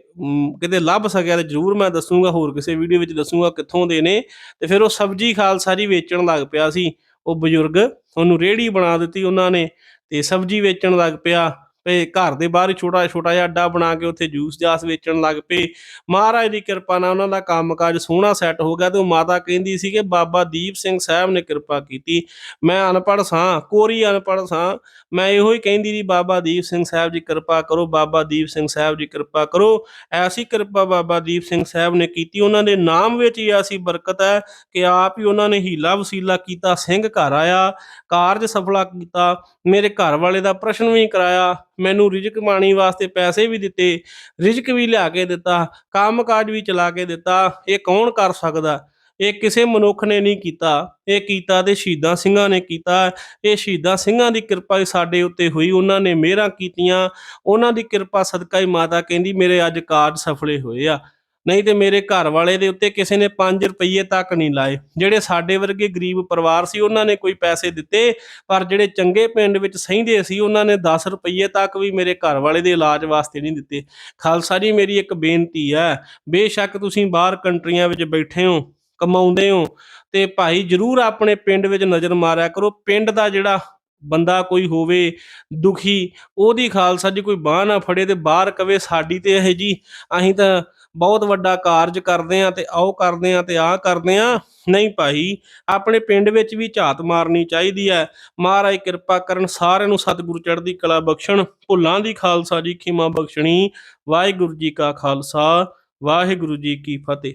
S1: ਕਿਤੇ ਲੱਭ ਸਕਿਆ ਤਾਂ ਜਰੂਰ ਮੈਂ ਦੱਸੂਗਾ ਹੋਰ ਕਿਸੇ ਵੀਡੀਓ ਵਿੱਚ ਦੱਸੂਗਾ ਕਿੱਥੋਂ ਦੇ ਨੇ। ਤੇ ਫਿਰ ਉਹ ਸਬਜੀ ਖਾਲਸਾ ਜੀ ਵੇਚਣ ਲੱਗ ਪਿਆ ਸੀ। ਉਹ ਬਜ਼ੁਰਗ ਉਹਨੂੰ ਰੇੜੀ ਬਣਾ ਦਿੱਤੀ ਉਹਨਾਂ ਨੇ ਤੇ ਸਬਜੀ ਵੇਚਣ ਲੱਗ ਪਿਆ। ਤੇ ਘਰ ਦੇ ਬਾਹਰ ਛੋਟਾ ਛੋਟਾ ਜਿਹਾ ਅੱਡਾ ਬਣਾ ਕੇ ਉੱਥੇ ਜੂਸ ਜਾਸ ਵੇਚਣ ਲੱਗ ਪਏ। ਮਹਾਰਾਜ ਦੀ ਕਿਰਪਾ ਨਾਲ ਉਹਨਾਂ ਦਾ ਕੰਮਕਾਜ ਸੋਹਣਾ ਸੈੱਟ ਹੋ ਗਿਆ ਤੇ ਉਹ ਮਾਤਾ ਕਹਿੰਦੀ ਸੀ ਕਿ ਬਾਬਾ ਦੀਪ ਸਿੰਘ ਸਾਹਿਬ ਨੇ ਕਿਰਪਾ ਕੀਤੀ। ਮੈਂ ਅਨਪੜ੍ਹ ਸਾਂ, ਕੋਰੀ ਅਨਪੜ੍ਹ ਸਾਂ। ਮੈਂ ਇਹੋ ਹੀ ਕਹਿੰਦੀ ਸੀ ਬਾਬਾ ਦੀਪ ਸਿੰਘ ਸਾਹਿਬ ਜੀ ਕਿਰਪਾ ਕਰੋ, ਬਾਬਾ ਦੀਪ ਸਿੰਘ ਸਾਹਿਬ ਜੀ ਕਿਰਪਾ ਕਰੋ। ਐਸੀ ਕਿਰਪਾ ਬਾਬਾ ਦੀਪ ਸਿੰਘ ਸਾਹਿਬ ਨੇ ਕੀਤੀ। ਉਹਨਾਂ ਦੇ ਨਾਮ ਵਿੱਚ ਹੀ ਐਸੀ ਬਰਕਤ ਹੈ ਕਿ ਆਪ ਹੀ ਉਹਨਾਂ ਨੇ ਹੀਲਾ ਵਸੀਲਾ ਕੀਤਾ, ਸਿੰਘ ਘਰ ਆਇਆ, ਕਾਰਜ ਸਫਲਾ ਕੀਤਾ, ਮੇਰੇ ਘਰ ਵਾਲੇ ਦਾ ਪ੍ਰਸ਼ਨ ਵੀ ਕਰਾਇਆ। ਮੈਨੂੰ ਰਿਜਕ ਮਾਣੀ ਵਾਸਤੇ ਪੈਸੇ ਵੀ ਦਿੱਤੇ, ਰਿਜਕ ਵੀ ਲਿਆ ਕੇ ਦਿੱਤਾ, ਕੰਮਕਾਜ ਵੀ ਚਲਾ ਕੇ ਦਿੱਤਾ, ਇਹ ਕੌਣ ਕਰ ਸਕਦਾ? ਇਹ ਕਿਸੇ ਮਨੁੱਖ ਨੇ ਨਹੀਂ ਕੀਤਾ, ਇਹ ਕੀਤਾ ਤੇ ਸ਼ਹੀਦਾਂ ਸਿੰਘਾਂ ਨੇ ਕੀਤਾ, ਇਹ ਸ਼ਹੀਦਾਂ ਸਿੰਘਾਂ ਦੀ ਕਿਰਪਾ ਸਾਡੇ ਉੱਤੇ ਹੋਈ, ਉਹਨਾਂ ਨੇ ਮਿਹਰਾਂ ਕੀਤੀਆਂ, ਉਹਨਾਂ ਦੀ ਕਿਰਪਾ ਸਦਕਾ ਹੀ ਮਾਤਾ ਕਹਿੰਦੀ, ਮੇਰੇ ਅੱਜ ਕਾਰਜ ਸਫਲੇ ਹੋਏ ਆ। ਨਹੀਂ ਤੇ ਮੇਰੇ ਘਰ ਵਾਲੇ ਦੇ ਉੱਤੇ ਕਿਸੇ ਨੇ 5 ਰੁਪਏ ਤੱਕ ਨਹੀਂ ਲਾਏ। ਜਿਹੜੇ ਸਾਡੇ ਵਰਗੇ ਗਰੀਬ ਪਰਿਵਾਰ ਸੀ, ਉਹਨਾਂ ਨੇ ਕੋਈ ਪੈਸੇ ਦਿੱਤੇ, ਪਰ ਜਿਹੜੇ ਚੰਗੇ ਪਿੰਡ ਵਿੱਚ ਸਹਿੰਦੇ ਸੀ, ਉਹਨਾਂ ਨੇ 10 ਰੁਪਏ ਤੱਕ ਵੀ ਮੇਰੇ ਘਰ ਵਾਲੇ ਦੇ ਇਲਾਜ ਵਾਸਤੇ ਨਹੀਂ ਦਿੱਤੇ। ਖਾਲਸਾ ਜੀ, ਮੇਰੀ ਇੱਕ ਬੇਨਤੀ ਹੈ, ਬੇਸ਼ੱਕ ਤੁਸੀਂ ਬਾਹਰ ਕੰਟਰੀਆਂ ਵਿੱਚ ਬੈਠੇ ਹੋ, ਕਮਾਉਂਦੇ ਹੋ, ਤੇ ਭਾਈ ਜਰੂਰ ਆਪਣੇ ਪਿੰਡ ਵਿੱਚ ਨਜ਼ਰ ਮਾਰਿਆ ਕਰੋ। ਪਿੰਡ ਦਾ ਜਿਹੜਾ ਬੰਦਾ ਕੋਈ ਹੋਵੇ ਦੁਖੀ, ਉਹਦੀ ਖਾਲਸਾ ਜੀ ਕੋਈ ਬਾਹ ਨਾ ਫੜੇ ਤੇ ਬਾਹਰ ਕਵੇ ਸਾਡੀ ਤੇ ਇਹ ਜੀ, ਅਸੀਂ ਤਾਂ ਬਹੁਤ ਵੱਡਾ ਕਾਰਜ ਕਰਦੇ ਆ ਤੇ ਆਓ ਕਰਦੇ ਆ ਤੇ ਆ ਕਰਦੇ ਆ ਨਹੀਂ ਭਾਈ, ਆਪਣੇ ਪਿੰਡ ਵਿੱਚ ਵੀ ਝਾਤ ਮਾਰਨੀ ਚਾਹੀਦੀ ਹੈ। ਮਹਾਰਾਜ ਕਿਰਪਾ ਕਰਨ ਸਾਰਿਆਂ ਨੂੰ ਸਤਿਗੁਰੂ ਚੜ੍ਹਦੀ ਕਲਾ ਬਖਸ਼ਣ। ਭੁੱਲਾਂ ਦੀ ਖਾਲਸਾ ਜੀ, ਖਿਮਾ ਬਖਸ਼ਣੀ। ਵਾਹਿਗੁਰੂ ਜੀ ਕਾ ਖਾਲਸਾ, ਵਾਹਿਗੁਰੂ ਜੀ ਕੀ ਫਤਿਹ।